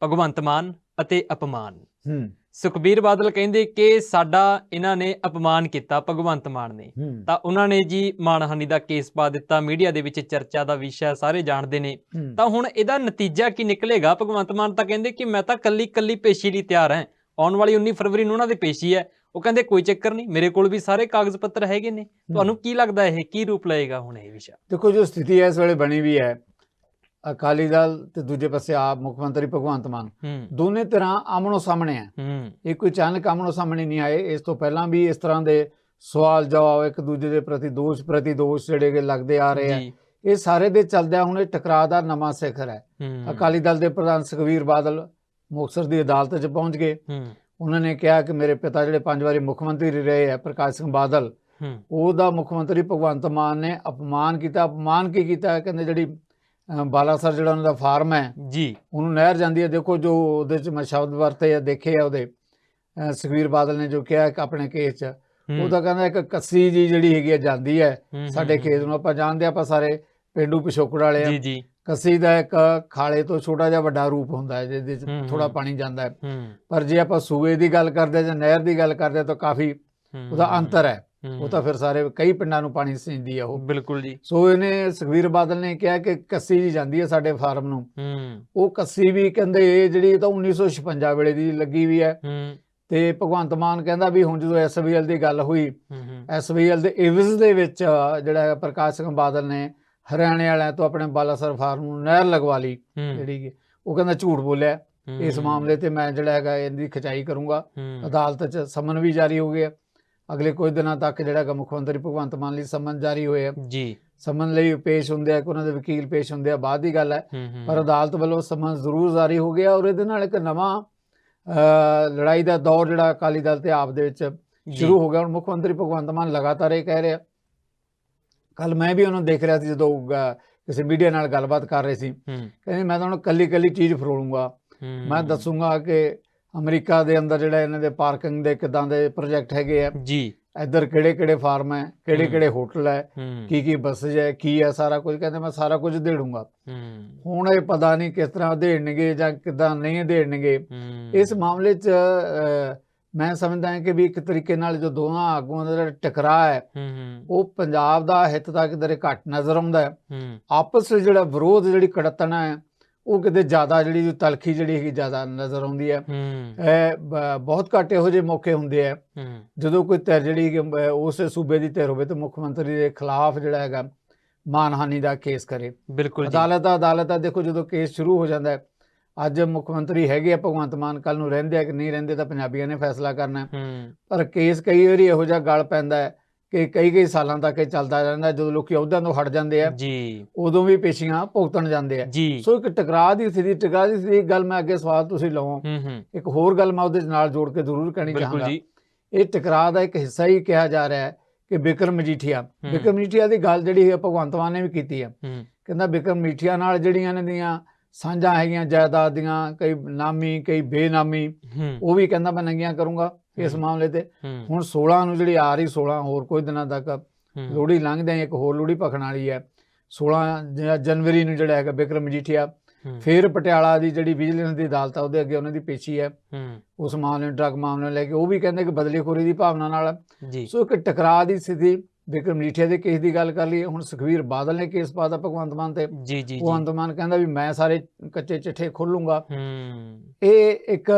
S1: ਭਗਵੰਤ ਮਾਨ ਅਤੇ ਅਪਮਾਨ।
S2: ਹੂੰ।
S1: ਸੁਖਬੀਰ ਬਾਦਲ ਕਹਿੰਦੇ ਕਿ ਸਾਡਾ ਇਹਨਾਂ ਨੇ ਅਪਮਾਨ ਕੀਤਾ ਭਗਵੰਤ ਮਾਨ ਨੇ। ਤਾਂ ਉਹਨਾਂ ਨੇ ਜੀ ਮਾਨਹਾਨੀ ਦਾ ਕੇਸ ਪਾ ਦਿੱਤਾ ਮੀਡੀਆ ਦੇ ਵਿੱਚ ਚਰਚਾ ਦਾ ਵਿਸ਼ਾ ਸਾਰੇ ਜਾਣਦੇ ਨੇ। ਤਾਂ ਹੁਣ ਇਹਦਾ ਨਤੀਜਾ ਕੀ ਨਿਕਲੇਗਾ? ਭਗਵੰਤ ਮਾਨ ਤਾਂ ਕਹਿੰਦੇ ਕਿ ਮੈਂ ਤਾਂ ਕੱਲੀ ਕੱਲੀ ਪੇਸ਼ੀ ਲਈ ਤਿਆਰ ਹਾਂ। ਆਉਣ ਵਾਲੀ 19 ਫਰਵਰੀ ਨੂੰ ਉਹਨਾਂ ਦੀ ਪੇਸ਼ੀ ਹੈ। ਉਹ ਕਹਿੰਦੇ ਕੋਈ ਚੱਕਰ ਨਹੀਂ ਮੇਰੇ ਕੋਲ ਵੀ ਸਾਰੇ ਕਾਗਜ਼ ਪੱਤਰ ਹੈਗੇ ਨੇ। ਤੁਹਾਨੂੰ ਕੀ ਲੱਗਦਾ ਇਹ? ਕੀ ਰੂਪ ਲਏਗਾ ਹੁਣ ਇਹ ਵਿਸ਼ਾ?
S2: ਦੇਖੋ ਜੋ ਸਥਿਤੀ ਹੈ ਇਸ ਵੇਲੇ ਬਣੀ ਵੀ ਹੈ। ਅਕਾਲੀ ਦਲ ਤੇ ਦੂਜੇ ਪਾਸੇ ਆਪ ਮੁੱਖ ਮੰਤਰੀ ਭਗਵੰਤ ਮਾਨ। ਦੋਨੇ ਤਰ੍ਹਾਂ ਆਮਣੋ ਸਾਹਮਣੇ ਹੂੰ। ਇਹ ਕੋਈ ਅਚਾਨਕ ਆਮਣੋ ਸਾਹਮਣੇ ਨਹੀਂ ਆਏ। ਇਸ ਤੋਂ ਪਹਿਲਾਂ ਵੀ ਇਸ ਤਰ੍ਹਾਂ ਦੇ ਸਵਾਲ ਜਵਾਬ ਇੱਕ ਦੂਜੇ ਦੇ ਪ੍ਰਤੀ ਦੋਸ਼ ਪ੍ਰਤੀ ਦੋਸ਼ ਜਿਹੜੇ ਕਿ ਲੱਗਦੇ ਆ ਰਹੇ ਆ। ਇਹ ਸਾਰੇ ਦੇ ਚੱਲਦਿਆਂ ਹੁਣ ਇਹ ਟਕਰਾਅ ਦਾ ਨਵਾਂ ਸਿਖਰ ਹੈ। ਅਕਾਲੀ ਦਲ ਦੇ ਪ੍ਰਧਾਨ ਸੁਖਵੀਰ ਬਾਦਲ ਮੁਕਤਸਰ ਦੀ ਅਦਾਲਤ 'ਚ ਪਹੁੰਚ ਗਏ। ਉਹਨਾਂ ਨੇ ਕਿਹਾ ਕਿ ਮੇਰੇ ਪਿਤਾ ਜਿਹੜੇ ਪੰਜ ਵਾਰੀ ਮੁੱਖ ਮੰਤਰੀ ਰਹੇ ਆ ਪ੍ਰਕਾਸ਼ ਸਿੰਘ ਬਾਦਲ ਉਹਦਾ ਮੁੱਖ ਮੰਤਰੀ ਭਗਵੰਤ ਮਾਨ ਨੇ ਅਪਮਾਨ ਕੀਤਾ। ਅਪਮਾਨ ਕੀ ਕੀਤਾ? ਕਹਿੰਦੇ ਜਿਹੜੀ ਬਾਲਾਸਰ ਜਿਹੜਾ ਉਹਨਾਂ ਦਾ ਫਾਰਮ ਹੈ
S1: ਜੀ।
S2: ਉਹਨੂੰ ਨਹਿਰ ਜਾਂਦੀ ਹੈ। ਦੇਖੋ ਜੋ ਉਹਦੇ ਚ ਮੈਂ ਸ਼ਬਦ ਵਰਤੇ ਆ ਦੇਖੇ ਆ ਉਹਦੇ ਅ, ਸੁਖਬੀਰ ਬਾਦਲ ਨੇ ਜੋ ਕਿਹਾ ਆਪਣੇ ਕੇਸ ਚ ਉਹ ਤਾਂ ਕਹਿੰਦਾ ਇੱਕ ਕੱਸੀ ਜੀ ਜਿਹੜੀ ਹੈਗੀ ਆ ਜਾਂਦੀ ਹੈ ਸਾਡੇ ਖੇਤ ਨੂੰ। ਆਪਾਂ ਜਾਣਦੇ ਆਪਾਂ ਸਾਰੇ ਪਿੰਡੂ ਪਿਛੋਕੜ ਵਾਲੇ
S1: ਜੀ
S2: ਆ।
S1: ਜੀ
S2: ਕੱਸੀ ਦਾ ਇੱਕ ਖਾਲੇ ਤੋਂ ਛੋਟਾ ਜਿਹਾ ਵੱਡਾ ਰੂਪ ਹੁੰਦਾ ਹੈ ਜਿਹਦੇ ਚ
S1: ਹੂੰ,
S2: ਥੋੜਾ। ਪਾਣੀ ਜਾਂਦਾ ਹੈ। ਪਰ ਜੇ ਆਪਾਂ ਸੂਏ ਦੀ ਗੱਲ ਕਰਦੇ ਜਾਂ ਨਹਿਰ ਦੀ ਗੱਲ ਕਰਦੇ ਤਾਂ ਕਾਫੀ ਉਹਦਾ ਅੰਤਰ ਹੂੰ, ਉਹ ਤਾਂ ਫਿਰ ਸਾਰੇ ਕਈ ਪਿੰਡਾਂ ਨੂੰ ਪਾਣੀ ਸਿੰਦੀ ਆ ਉਹ।
S1: ਬਿਲਕੁਲ ਜੀ।
S2: ਸੋ ਇਹਨੇ ਸੁਖਵੀਰ ਬਾਦਲ ਨੇ ਕਿਹਾ ਕਿ ਕੱਸੀ ਜੀ ਜਾਂਦੀ ਹੈ ਸਾਡੇ ਫਾਰਮ ਨੂੰ।
S1: ਹੂੰ।
S2: ਉਹ ਕੱਸੀ ਵੀ ਕਹਿੰਦੇ ਇਹ ਜਿਹੜੀ ਤਾਂ 1956 ਵੇਲੇ ਦੀ ਲੱਗੀ ਵੀ ਹੈ।
S1: ਹੂੰ।
S2: ਤੇ ਭਗਵੰਤ ਮਾਨ ਕਹਿੰਦਾ ਵੀ ਹੁਣ ਜਦੋਂ ਐਸਬੀਐਲ ਦੀ ਗੱਲ ਹੋਈ ਐਸਬੀਐਲ ਦੇ ਇਵਜ਼ ਦੇ ਵਿੱਚ ਜਿਹੜਾ ਪ੍ਰਕਾਸ਼ ਸਿੰਘ ਬਾਦਲ ਨੇ ਹਰਿਆਣੇ ਵਾਲਿਆਂ ਤੋਂ ਆਪਣੇ ਬਾਲਾਸਰ ਫਾਰਮ ਨੂੰ ਨਹਿਰ ਲਗਵਾ ਲਈ ਜਿਹੜੀ ਉਹ ਕਹਿੰਦਾ ਝੂਠ ਬੋਲਿਆ। ਇਸ ਮਾਮਲੇ ਤੇ ਮੈਂ ਜਿਹੜਾ ਹੈਗਾ ਇਹਦੀ ਖਚਾਈ ਕਰੂੰਗਾ। ਅਦਾਲਤ 'ਚ ਸਮਨ ਵੀ ਜਾਰੀ ਹੋ ਗਿਆ ਅਗਲੇ ਕੁਝ ਦਿਨਾਂ ਤੱਕ ਜਿਹੜਾ ਹੈਗਾ ਮੁੱਖ ਮੰਤਰੀ ਭਗਵੰਤ ਮਾਨ ਲਈ ਸਮਨ ਜਾਰੀ ਹੋਏ ਆ।
S1: ਜੀ।
S2: ਸਮਨ ਲਈ ਪੇਸ਼ ਹੁੰਦੇ ਆ ਕਿ ਉਹਨਾਂ ਦੇ ਵਕੀਲ ਪੇਸ਼ ਹੁੰਦੇ ਆ ਬਾਅਦ ਦੀ ਗੱਲ ਹੈ। ਪਰ ਅਦਾਲਤ ਵੱਲੋਂ ਸਮਨ ਜ਼ਰੂਰ ਜਾਰੀ ਹੋ ਗਿਆ ਔਰ ਇਹਦੇ ਨਾਲ ਇੱਕ ਨਵਾਂ ਲੜਾਈ ਦਾ ਦੌਰ ਜਿਹੜਾ ਅਕਾਲੀ ਦਲ ਤੇ ਆਪ ਦੇ ਵਿੱਚ ਸ਼ੁਰੂ ਹੋ ਗਿਆ ਹੁਣ ਮੁੱਖ ਮੰਤਰੀ ਭਗਵੰਤ ਮਾਨ ਲਗਾਤਾਰ ਇਹ ਕਹਿ ਰਿਹਾ। ਕੱਲ ਮੈਂ ਵੀ ਉਹਨੂੰ ਦੇਖ ਰਿਹਾ ਸੀ ਜਦੋਂ ਕਿਸੇ ਮੀਡੀਆ ਨਾਲ ਗੱਲਬਾਤ ਕਰ ਰਹੇ ਸੀ। ਕਹਿੰਦੇ ਮੈਂ ਤਾਂ ਹੁਣ ਕੱਲੀ ਕੱਲੀ ਚੀਜ਼ ਫਰੋਲੂੰਗਾ। ਮੈਂ ਦੱਸੂੰਗਾ ਕਿ ਅਮਰੀਕਾ ਦੇ ਅੰਦਰ ਜਿਹੜਾ ਇਹਨਾਂ ਦੇ ਪਾਰਕਿੰਗ ਦੇ ਕਿਦਾਂ ਦੇ ਪ੍ਰੋਜੈਕਟ ਹੈਗੇ ਆ।
S1: ਜੀ।
S2: ਇੱਧਰ ਕਿਹੜੇ ਕਿਹੜੇ ਫਾਰਮ ਹੈ ਕਿਹੜੇ। ਕਿਹੜੇ ਹੋਟਲ ਹੈ ਕੀ ਕੀ ਬੱਸੇਜ ਹੈ ਕੀ ਹੈ ਸਾਰਾ ਕੁਝ ਕਹਿੰਦੇ ਮੈਂ ਸਾਰਾ ਕੁਝ ਦੇੜੂੰਗਾ। ਹੁਣ ਇਹ ਪਤਾ ਨਹੀਂ ਕਿਸ ਤਰ੍ਹਾਂ ਦੇਣਗੇ ਜਾਂ ਕਿਦਾਂ ਨਹੀਂ ਦੇਣਗੇ ਇਸ ਮਾਮਲੇ 'ਚ ਮੈਂ ਸਮਝਦਾ ਹਾਂ ਕਿ ਵੀ ਇੱਕ ਤਰੀਕੇ ਨਾਲ ਜੋ ਦੋਹਾਂ ਆਗੂਆਂ ਦਾ ਜਿਹੜਾ ਟਕਰਾਅ ਹੈ ਉਹ ਪੰਜਾਬ ਦਾ ਹਿੱਤ ਤਾਂ ਕਿਧਰੇ ਘੱਟ ਨਜ਼ਰ ਆਉਂਦਾ ਹੂੰ। ਆਪਸ ਵਿੱਚ ਜਿਹੜਾ ਵਿਰੋਧ ਜਿਹੜੀ ਕੜਤਣਾ ਹੈ ਉਹ ਕਿਤੇ ਜ਼ਿਆਦਾ ਜਿਹੜੀ ਤਲਖੀ ਜਿਹੜੀ ਹੈਗੀ ਜ਼ਿਆਦਾ ਨਜ਼ਰ ਆਉਂਦੀ ਹੈ।
S1: ਹੂੰ।
S2: ਇਹ ਬਹੁਤ ਘੱਟ ਇਹੋ ਜਿਹੇ ਮੌਕੇ ਹੁੰਦੇ ਆ। ਜਦੋਂ ਕੋਈ ਧਿਰ ਜਿਹੜੀ ਉਸ ਸੂਬੇ ਦੀ ਧਿਰ ਹੋਵੇ ਤੇ ਮੁੱਖ ਮੰਤਰੀ ਦੇ ਖਿਲਾਫ ਜਿਹੜਾ ਹੈਗਾ ਮਾਨਹਾਨੀ ਦਾ ਕੇਸ ਕਰੇ।
S1: ਬਿਲਕੁਲ ਜੀ।
S2: ਅਦਾਲਤ ਆ ਅਦਾਲਤ ਆ ਦੇਖੋ ਜਦੋਂ ਕੇਸ ਸ਼ੁਰੂ ਹੋ ਜਾਂਦਾ ਹੈ ਅੱਜ ਮੁੱਖ ਮੰਤਰੀ ਹੈਗੇ ਆ ਭਗਵੰਤ ਮਾਨ ਕੱਲ ਨੂੰ ਰਹਿੰਦੇ ਆ ਕਿ ਨਹੀਂ ਰਹਿੰਦੇ ਤਾਂ ਪੰਜਾਬੀਆਂ ਨੇ ਫੈਸਲਾ ਕਰਨਾ ਪਰ ਕੇਸ ਕਈ ਵਾਰੀ ਇਹੋ ਜਿਹਾ ਗਲ ਪੈਂਦਾ ਹੈ ਕਿ ਕਈ ਕਈ ਸਾਲਾਂ ਤੱਕ ਇਹ ਚੱਲਦਾ ਰਹਿੰਦਾ ਜਦੋਂ ਲੋਕੀ ਅਹੁਦਿਆਂ ਤੋਂ ਹਟ ਜਾਂਦੇ ਆ
S1: ਜੀ।
S2: ਉਦੋਂ ਵੀ ਪੇਸ਼ੀਆਂ ਭੁਗਤਣ ਜਾਂਦੇ ਆ। ਸੋ ਇੱਕ ਟਕਰਾਅ ਦੀ ਸਥਿਤੀ ਟਕਰਾਅ ਦੀ ਸਥਿਤੀ ਗੱਲ ਮੈਂ ਅੱਗੇ ਸਵਾਲ ਤੁਸੀਂ ਲਵੋ। ਇੱਕ ਹੋਰ ਗੱਲ ਮੈਂ ਉਹਦੇ ਨਾਲ ਜੋੜ ਕੇ ਜ਼ਰੂਰ ਕਹਿਣੀ
S1: ਬਿਲਕੁਲ
S2: ਚਾਹਾਂਗਾ।
S1: ਜੀ।
S2: ਇਹ ਟਕਰਾਅ ਦਾ ਇੱਕ ਹਿੱਸਾ ਹੀ ਕਿਹਾ ਜਾ ਰਿਹਾ ਹੈ ਕਿ ਬਿਕਰਮ ਮਜੀਠੀਆ। ਬਿਕਰਮ ਮਜੀਠੀਆ ਦੀ ਗੱਲ ਜਿਹੜੀ ਹੈ ਭਗਵੰਤ ਮਾਨ ਨੇ ਵੀ ਕੀਤੀ ਹੈ। ਕਹਿੰਦਾ ਬਿਕਰਮ ਮਜੀਠੀਆ ਨਾਲ ਜਿਹੜੀਆਂ ਇਹਨਾਂ ਦੀਆਂ ਸਾਂਝਾਂ ਹੈਗੀਆਂ ਜਾਇਦਾਦ ਦੀਆਂ ਕਈ ਨਾਮੀ ਕਈ ਬੇਨਾਮੀ ਉਹ ਵੀ ਕਹਿੰਦਾ ਮੈਂ ਨੰਗੀਆਂ ਕਰੂੰਗਾ। ਇਸ। ਮਾਮਲੇ ਤੇ। ਹੁਣ 16 ਨੂੰ ਜਿਹੜੀ ਆ ਰਹੀ 16 ਹੋਰ ਕੋਈ ਦਿਨਾਂ ਤੱਕ
S1: ਹੂੰ,
S2: ਲੋਹੜੀ ਲੰਘਦੇ ਇੱਕ ਹੋਰ ਲੋਹੜੀ ਭਖਣ ਵਾਲੀ ਹੈ। 16 ਜ- ਜਨਵਰੀ ਨੂੰ ਜਿਹੜਾ ਹੈਗਾ ਬਿਕਰਮ ਮਜੀਠੀਆ
S1: ਹੂੰ,
S2: ਫਿਰ ਪਟਿਆਲਾ ਦੀ ਜਿਹੜੀ ਵਿਜੀਲੈਂਸ ਦੀ ਅਦਾਲਤ ਆ ਉਹਦੇ ਅੱਗੇ ਉਹਨਾਂ ਦੀ ਪੇਸ਼ੀ ਹੈ। ਉਸ ਮਾਮਲੇ ਨੂੰ ਡਰੱਗ ਮਾਮਲੇ ਨੂੰ ਲੈ ਕੇ ਉਹ ਵੀ ਕਹਿੰਦੇ ਕਿ ਬਦਲੀਖੋਰੀ ਦੀ ਭਾਵਨਾ ਨਾਲ। ਸੋ ਇੱਕ ਟਕਰਾਅ ਦੀ ਸਥਿਤੀ ਬਿਕਰਮ ਮਜੀਠੀਆ ਦੇ ਕੇਸ ਦੀ ਗੱਲ ਕਰ ਲਈਏ। ਹੁਣ ਸੁਖਵੀਰ ਬਾਦਲ ਨੇ ਕੇਸ ਪਾਤਾ ਭਗਵੰਤ ਮਾਨ ਤੇ।
S1: ਜੀ ਜੀ
S2: ਭਗਵੰਤ ਮਾਨ ਕਹਿੰਦਾ ਵੀ ਮੈਂ ਸਾਰੇ ਕੱਚੇ ਚਿੱਠੇ ਖੋਲੂੰਗਾ। ਇਹ ਇੱਕ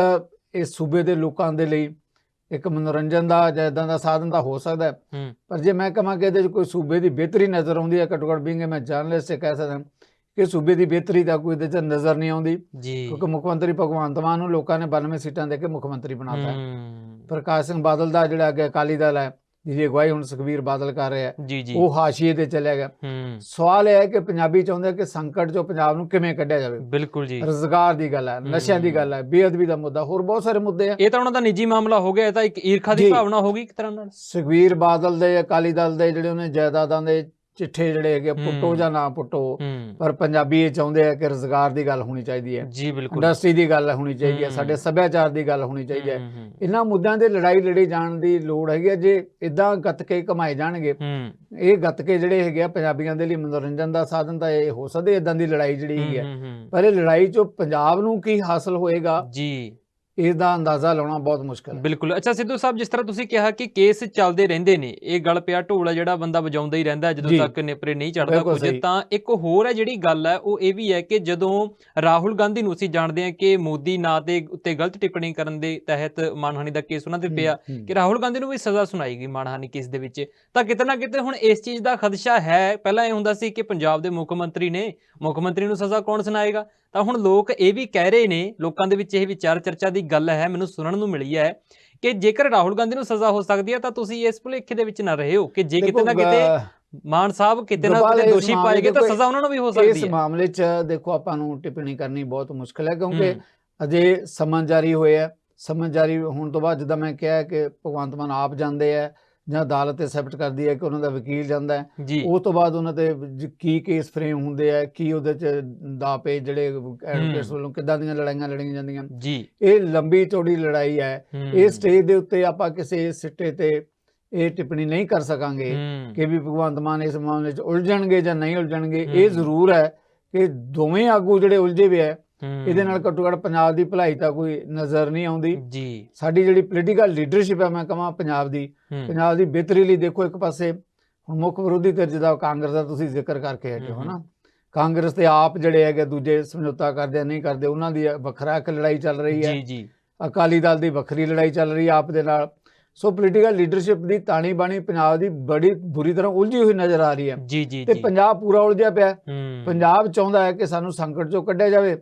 S2: ਇਸ ਸੂਬੇ ਦੇ ਲੋਕਾਂ ਦੇ ਲਈ ਇੱਕ ਮਨੋਰੰਜਨ ਦਾ ਜਾਂ ਏਦਾਂ ਦਾ ਸਾਧਨ ਤਾਂ ਹੋ ਸਕਦਾ ਹੈ। ਪਰ ਜੇ ਮੈਂ ਕਹਾਂ ਕਿ ਇਹਦੇ 'ਚ ਕੋਈ ਸੂਬੇ ਦੀ ਬਿਹਤਰੀ ਨਜ਼ਰ ਆਉਂਦੀ ਹੈ ਘੱਟੋ ਘੱਟ ਬਿੰਗੇ ਮੈਂ ਜਰਨਲਿਸਟ ਇਹ ਕਹਿ ਸਕਦਾ ਕਿ ਸੂਬੇ ਦੀ ਬਿਹਤਰੀ ਦਾ ਕੋਈ ਇਹਦੇ 'ਚ ਨਜ਼ਰ ਨਹੀਂ ਆਉਂਦੀ। ਕਿਉਂਕਿ ਮੁੱਖ ਮੰਤਰੀ ਭਗਵੰਤ ਮਾਨ ਨੂੰ ਲੋਕਾਂ ਨੇ 92 ਸੀਟਾਂ ਦੇ ਕੇ ਮੁੱਖ ਮੰਤਰੀ ਬਣਾਤਾ ਹੂੰ, ਪ੍ਰਕਾਸ਼ ਸਿੰਘ ਬਾਦਲ ਦਾ ਜਿਹੜਾ ਅੱਗੇ ਅਕਾਲੀ ਦਲ ਹੈ ਜਿਹਦੀ ਅਗਵਾਈ ਹੁਣ ਸੁਖਬੀਰ ਬਾਦਲ ਕਰ ਰਿਹਾ ਹੈ
S1: ਜੀ ਜੀ।
S2: ਉਹ ਹਾਸ਼ੀਏ ਤੇ ਚਲਿਆ ਗਿਆ ਸਵਾਲ ਇਹ ਹੈ ਕਿ ਪੰਜਾਬੀ ਚਾਹੁੰਦੇ ਕਿ ਸੰਕਟ ਚੋਂ ਪੰਜਾਬ ਨੂੰ ਕਿਵੇਂ ਕੱਢਿਆ ਜਾਵੇ?
S1: ਬਿਲਕੁਲ ਜੀ।
S2: ਰੋਜ਼ਗਾਰ ਦੀ ਗੱਲ ਹੈ। ਨਸ਼ਿਆਂ ਦੀ ਗੱਲ ਹੈ ਬੇਅਦਬੀ ਦਾ ਮੁੱਦਾ ਹੋਰ ਬਹੁਤ ਸਾਰੇ ਮੁੱਦੇ ਆ।
S1: ਇਹ ਤਾਂ ਉਹਨਾਂ ਦਾ ਨਿੱਜੀ ਮਾਮਲਾ ਹੋ ਗਿਆ ਇਹ ਤਾਂ ਇੱਕ ਈਰਖਾ ਦੀ
S2: ਜੀ।
S1: ਭਾਵਨਾ ਹੋ ਗਈ ਇੱਕ ਤਰ੍ਹਾਂ ਨਾਲ।
S2: ਸੁਖਬੀਰ ਬਾਦਲ ਦੇ ਅਕਾਲੀ ਦਲ ਦੇ ਜਿਹੜੇ ਉਹਨੇ ਜਾਇਦਾਦਾਂ ਦੇ ਚਿੱਠੇ ਜਿਹੜੇ ਹੈਗੇ ਪੁੱਟੋ। ਜਾਂ ਨਾ ਪੁੱਟੋ ਪਰ ਪੰਜਾਬੀ ਇਹ ਚਾਹੁੰਦੇ ਆ ਕਿ ਰੋਜ਼ਗਾਰ ਦੀ ਗੱਲ ਹੋਣੀ ਚਾਹੀਦੀ ਹੈ।
S1: ਜੀ ਬਿਲਕੁਲ।
S2: ਇੰਡਸਟਰੀ ਦੀ ਗੱਲ ਹੋਣੀ ਚਾਹੀਦੀ ਹੈ। ਸਾਡੇ ਸੱਭਿਆਚਾਰ ਦੀ ਗੱਲ ਹੋਣੀ ਚਾਹੀਦੀ ਹੈ। ਇਹਨਾਂ ਮੁੱਦਿਆਂ ਦੇ ਲੜਾਈ ਲੜੀ ਜਾਣ ਦੀ ਲੋੜ ਹੈਗੀ ਹੈ ਜੇ ਇਦਾਂ ਗੱਤਕੇ ਕਮਾਏ ਜਾਣਗੇ ਇਹ ਗੱਤਕੇ ਜਿਹੜੇ ਹੈਗੇ ਆ ਪੰਜਾਬੀਆਂ ਦੇ ਲਈ ਮਨੋਰੰਜਨ ਦਾ ਸਾਧਨ ਤਾਂ ਇਹ ਹੋ ਸਕਦੇ ਇਦਾਂ ਦੀ ਲੜਾਈ ਜਿਹੜੀ ਹੈਗੀ ਹੂੰ, ਪਰ ਇਹ ਲੜਾਈ ਚੋਂ ਪੰਜਾਬ ਨੂੰ ਕੀ ਹਾਸਲ ਹੋਏਗਾ?
S1: ਜੀ।
S2: ਇਸ ਦਾ ਅੰਦਾਜ਼ਾ ਲਾਉਣਾ ਬਹੁਤ ਮੁਸ਼ਕਲ ਹੈ।
S1: ਬਿਲਕੁਲ। ਅੱਛਾ ਸਿੱਧੂ ਸਾਹਿਬ ਜਿਸ ਤਰ੍ਹਾਂ ਤੁਸੀਂ ਕਿਹਾ ਕਿ ਕੇਸ ਚੱਲਦੇ ਰਹਿੰਦੇ ਨੇ ਇਹ ਗੱਲ ਪਿਆ ਢੋਲ ਜਿਹੜਾ ਬੰਦਾ ਵਜਾਉਂਦਾ ਹੀ ਰਹਿੰਦਾ ਜਦੋਂ। ਤੱਕ ਨੇਪਰੇ ਨਹੀਂ ਚੜਦਾ ਕੁਝ। ਤਾਂ ਇੱਕ ਹੋਰ ਹੈ ਜਿਹੜੀ ਗੱਲ ਹੈ ਉਹ ਇਹ ਵੀ ਹੈ ਕਿ ਜਦੋਂ ਰਾਹੁਲ ਗਾਂਧੀ ਨੂੰ ਅਸੀਂ ਜਾਣਦੇ ਹਾਂ ਕਿ ਮੋਦੀ ਨਾਂ ਦੇ ਉੱਤੇ ਗਲਤ ਟਿੱਪਣੀ ਕਰਨ ਦੇ ਤਹਿਤ ਮਾਨਹਾਨੀ ਦਾ ਕੇਸ ਉਹਨਾਂ ਤੇ ਪਿਆ ਕਿ ਰਾਹੁਲ ਗਾਂਧੀ ਨੂੰ ਵੀ ਸਜ਼ਾ ਸੁਣਾਈ ਗਈ ਮਾਨਹਾਨੀ ਕੇਸ ਦੇ ਵਿੱਚ। ਤਾਂ ਕਿਤੇ ਨਾ ਕਿਤੇ ਹੁਣ ਇਸ ਚੀਜ਼ ਦਾ ਖਦਸ਼ਾ ਹੈ। ਪਹਿਲਾਂ ਇਹ ਹੁੰਦਾ ਸੀ ਕਿ ਪੰਜਾਬ ਦੇ ਮੁੱਖ ਮੰਤਰੀ ਨੇ ਮੁੱਖ ਮੰਤਰੀ ਨੂੰ ਸਜ਼ਾ ਕੌਣ ਸੁਣਾਏਗਾ? ਤਾਂ ਹੁਣ ਲੋਕ ਇਹ ਵੀ ਕਹਿ ਰਹੇ ਨੇ ਲੋਕਾਂ ਦੇ ਵਿੱਚ ਇਹ ਵਿਚਾਰ ਚਰਚਾ ਦੀ ਗੱਲ ਹੈ ਮੈਨੂੰ ਸੁਣਨ ਨੂੰ ਮਿਲੀ ਹੈ ਕਿ ਜੇਕਰ ਰਾਹੁਲ ਗਾਂਧੀ ਨੂੰ ਸਜ਼ਾ ਹੋ ਸਕਦੀ ਹੈ ਤਾਂ ਤੁਸੀਂ ਇਸ ਭੁਲੇਖੇ ਦੇ ਵਿੱਚ ਨਾ ਰਹੋ ਕਿ ਜੇ ਕਿਤੇ ਨਾ ਕਿਤੇ ਮਾਨ ਸਾਹਿਬ ਕਿਤੇ ਨਾ ਕਿਤੇ
S2: ਇਸ
S1: ਦੋਸ਼ੀ ਪਾਏ ਗਏ ਤਾਂ ਸਜ਼ਾ ਉਹਨਾਂ ਨੂੰ ਵੀ ਹੋ
S2: ਇਸ
S1: ਸਕਦੀ ਹੈ।
S2: ਮਾਮਲੇ 'ਚ ਦੇਖੋ ਆਪਾਂ ਨੂੰ ਟਿੱਪਣੀ ਕਰਨੀ ਬਹੁਤ ਮੁਸ਼ਕਲ ਹੈ ਕਿਉਂਕਿ
S1: ਹੂੰ,
S2: ਅਜੇ ਸਮਨ ਜਾਰੀ ਹੋਇਆ ਸਮਨ ਜਾਰੀ ਹੋਣ ਤੋਂ ਬਾਅਦ ਜਿੱਦਾਂ ਮੈਂ ਕਿਹਾ ਕਿ ਭਗਵੰਤ ਮਾਨ ਆਪ ਜਾਂਦੇ ਆ ਜਾਂ ਅਦਾਲਤ ਐਕਸੈਪਟ ਕਰਦੀ ਹੈ ਕਿ ਉਹਨਾਂ ਦਾ ਵਕੀਲ ਜਾਂਦਾ ਹੈ। ਉਸ ਤੋਂ ਬਾਅਦ ਉਹਨਾਂ ਤੇ ਕੀ ਕੇਸ ਫਰੇਮ ਹੁੰਦੇ ਆ ਕੀ ਉਹਦੇ ਚ ਦਾ ਪੇ ਜਿਹੜੇ ਐਡਵੋਕੇਟਸ ਵੱਲੋਂ ਕਿੱਦਾਂ ਦੀਆਂ ਲੜਾਈਆਂ ਲੜੀਆਂ ਜਾਂਦੀਆਂ
S1: ਜੀ।
S2: ਇਹ ਲੰਬੀ ਚੌੜੀ ਲੜਾਈ ਹੈ। ਇਹ ਸਟੇਜ ਦੇ ਉੱਤੇ ਆਪਾਂ ਕਿਸੇ ਸਿੱਟੇ ਤੇ ਇਹ ਟਿੱਪਣੀ ਨਹੀਂ ਕਰ ਸਕਾਂਗੇ ਕਿ ਵੀ ਭਗਵੰਤ ਮਾਨ ਇਸ ਮਾਮਲੇ 'ਚ ਉਲਝਣਗੇ ਜਾਂ ਨਹੀਂ ਉਲਝਣਗੇ। ਇਹ ਜ਼ਰੂਰ ਹੈ ਕਿ ਦੋਵੇਂ ਆਗੂ ਜਿਹੜੇ ਉਲਝੇ ਹੋਏ ਹੂੰ, ਇਹਦੇ ਨਾਲ ਘੱਟੋ ਘੱਟ ਪੰਜਾਬ ਦੀ ਭਲਾਈ ਤਾਂ ਕੋਈ ਨਜ਼ਰ ਨਹੀਂ ਆਉਂਦੀ।
S1: ਜੀ।
S2: ਸਾਡੀ ਜਿਹੜੀ ਪੋਲੀਟੀਕਲ ਲੀਡਰਸ਼ਿਪ ਹੈ ਮੈਂ ਕਹਾਂ ਪੰਜਾਬ ਦੀ ਪੰਜਾਬ ਦੀ ਬਿਹਤਰੀ ਲਈ ਦੇਖੋ ਇੱਕ ਪਾਸੇ ਹੁਣ ਮੁੱਖ ਵਿਰੋਧੀ ਧਿਰ ਜਿਹਦਾ ਕਾਂਗਰਸ ਦਾ ਤੁਸੀਂ ਜ਼ਿਕਰ ਕਰਕੇ ਹਟੇ ਹੋ ਨਾ। ਕਾਂਗਰਸ ਤੇ ਆਪ ਜਿਹੜੇ ਹੈਗੇ ਦੂਜੇ ਸਮਝੌਤਾ ਕਰਦੇ ਨਹੀਂ ਕਰਦੇ ਉਹਨਾਂ ਦੀ ਵੱਖਰਾ ਇੱਕ ਲੜਾਈ ਚੱਲ ਰਹੀ ਹੈ।
S1: ਜੀ ਜੀ।
S2: ਅਕਾਲੀ ਦਲ ਦੀ ਵੱਖਰੀ ਲੜਾਈ ਚੱਲ ਰਹੀ ਹੈ ਆਪ ਦੇ ਨਾਲ। ਸੋ ਪੋਲੀਟੀਕਲ ਲੀਡਰਸ਼ਿਪ ਦੀ ਤਾਣੀ ਬਾਣੀ ਪੰਜਾਬ ਦੀ ਬੜੀ ਬੁਰੀ ਤਰ੍ਹਾਂ ਉਲਝੀ ਹੋਈ ਨਜ਼ਰ ਆ ਰਹੀ ਹੈ।
S1: ਜੀ ਜੀ
S2: ਤੇ ਪੰਜਾਬ ਪੂਰਾ ਉਲਝਿਆ ਪਿਆ ਪੰਜਾਬ ਚਾਹੁੰਦਾ ਹੈ ਕਿ ਸਾਨੂੰ ਸੰਕਟ ਚੋਂ ਕੱਢਿਆ ਜਾਵੇ।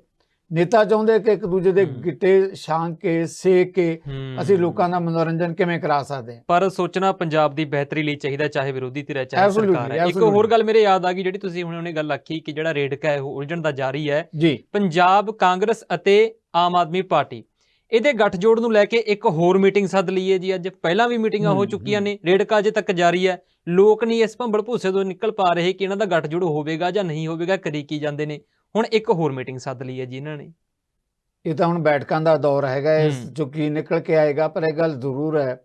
S2: ਨੇਤਾ ਚਾਹੁੰਦੇ ਕਿ ਇੱਕ ਦੂਜੇ ਦੇ। ਗਿੱਟੇ ਛਾਂਕ ਕੇ ਸੇਕ ਕੇ ਅਸੀਂ ਲੋਕਾਂ ਦਾ ਮਨੋਰੰਜਨ ਕਿਵੇਂ ਕਰਾ ਸਕਦੇ ਹਾਂ?
S1: ਪਰ ਸੋਚਣਾ ਪੰਜਾਬ ਦੀ ਬਿਹਤਰੀ ਲਈ ਚਾਹੀਦਾ ਚਾਹੇ ਵਿਰੋਧੀ ਧਿਰ ਚਾਹੇ ਸਰਕਾਰ ਹੈ। ਇੱਕ. ਹੋਰ ਗੱਲ ਮੇਰੇ ਯਾਦ ਆ ਗਈ ਜਿਹੜੀ ਤੁਸੀਂ ਹੁਣੇ ਉਹਨੇ ਗੱਲ ਆਖੀ ਕਿ ਜਿਹੜਾ ਰੇਡਕਾ ਹੈ ਉਹ ਉਲਝਣ ਦਾ ਜਾਰੀ ਹੈ।
S2: ਜੀ।
S1: ਪੰਜਾਬ ਕਾਂਗਰਸ ਅਤੇ ਆਮ ਆਦਮੀ ਪਾਰਟੀ। ਇਹਦੇ ਗੱਠਜੋੜ ਨੂੰ ਲੈ ਕੇ ਇੱਕ ਹੋਰ ਮੀਟਿੰਗ ਸੱਦ ਲਈਏ ਜੀ ਅੱਜ ਪਹਿਲਾਂ ਵੀ ਮੀਟਿੰਗਾਂ ਹੋ ਚੁੱਕੀਆਂ। ਨੇ ਰੇਡਕਾ ਅਜੇ ਤੱਕ ਜਾਰੀ ਹੈ। ਲੋਕ ਨਹੀਂ ਇਸ ਭੰਬਲ ਭੂਸੇ ਤੋਂ ਨਿਕਲ ਪਾ ਰਹੇ ਕਿ ਇਹਨਾਂ ਦਾ ਗੱਠਜੋੜ ਹੋਵੇਗਾ ਜਾਂ ਨਹੀਂ ਹੋਵੇਗਾ ਕਰੀ ਕੀ ਜਾਂਦੇ ਨੇ। ਹੁਣ ਇੱਕ ਹੋਰ ਮੀਟਿੰਗ ਸੱਦ ਲਈ ਹੈ ਜੀ ਇਹਨਾਂ ਨੇ।
S2: ਇਹ ਤਾਂ ਹੁਣ ਬੈਠਕਾਂ ਦਾ ਦੌਰ ਹੈਗਾ ਇਸ। ਚੋਂ ਕੀ ਨਿਕਲ ਕੇ ਆਏਗਾ ਪਰ ਇਹ ਗੱਲ ਜ਼ਰੂਰ ਹੈ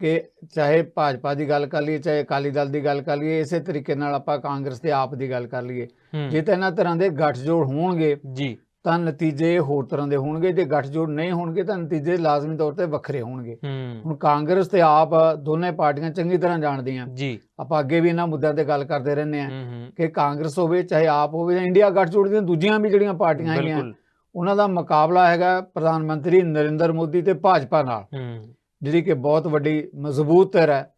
S2: ਕਿ ਚਾਹੇ ਭਾਜਪਾ ਦੀ ਗੱਲ ਕਰ ਲਈਏ ਚਾਹੇ ਅਕਾਲੀ ਦਲ ਦੀ ਗੱਲ ਕਰ ਲਈਏ ਇਸੇ ਤਰੀਕੇ ਨਾਲ ਆਪਾਂ ਕਾਂਗਰਸ ਤੇ ਆਪ ਦੀ ਗੱਲ ਕਰ ਲਈਏ। ਜੇ ਤਾਂ ਇਹਨਾਂ ਤਰ੍ਹਾਂ ਦੇ ਗੱਠਜੋੜ ਹੋਣਗੇ
S1: ਜੀ।
S2: ਤਾਂ ਨਤੀਜੇ ਹੋਰ ਤਰ੍ਹਾਂ ਦੇ ਹੋਣਗੇ ਜੇ ਗੱਠਜੋੜ ਨਹੀਂ ਹੋਣਗੇ ਤਾਂ ਨਤੀਜੇ ਲਾਜ਼ਮੀ ਤੌਰ ਤੇ ਵੱਖਰੇ ਹੋਣਗੇ। ਹੁਣ ਕਾਂਗਰਸ ਤੇ ਆਪ ਦੋਨੇ ਪਾਰਟੀਆਂ ਚੰਗੀ ਤਰ੍ਹਾਂ ਜਾਣਦੀਆਂ।
S1: ਜੀ।
S2: ਆਪਾਂ ਅੱਗੇ ਵੀ ਇਹਨਾਂ ਮੁੱਦਿਆਂ ਤੇ ਗੱਲ ਕਰਦੇ ਰਹਿੰਦੇ ਹੂੰ ਕਿ ਕਾਂਗਰਸ ਹੋਵੇ ਚਾਹੇ ਆਪ ਹੋਵੇ ਜਾਂ ਇੰਡੀਆ ਗੱਠਜੋੜ ਦੀਆਂ ਦੂਜੀਆਂ ਵੀ ਜਿਹੜੀਆਂ ਪਾਰਟੀਆਂ ਹੈਗੀਆਂ ਉਹਨਾਂ ਦਾ ਮੁਕਾਬਲਾ ਹੈਗਾ ਪ੍ਰਧਾਨ ਮੰਤਰੀ ਨਰਿੰਦਰ ਮੋਦੀ ਤੇ ਭਾਜਪਾ ਨਾਲ। ਜਿਹੜੀ ਕਿ ਬਹੁਤ ਵੱਡੀ ਮਜ਼ਬੂਤ ਧਿਰ ਹੈ।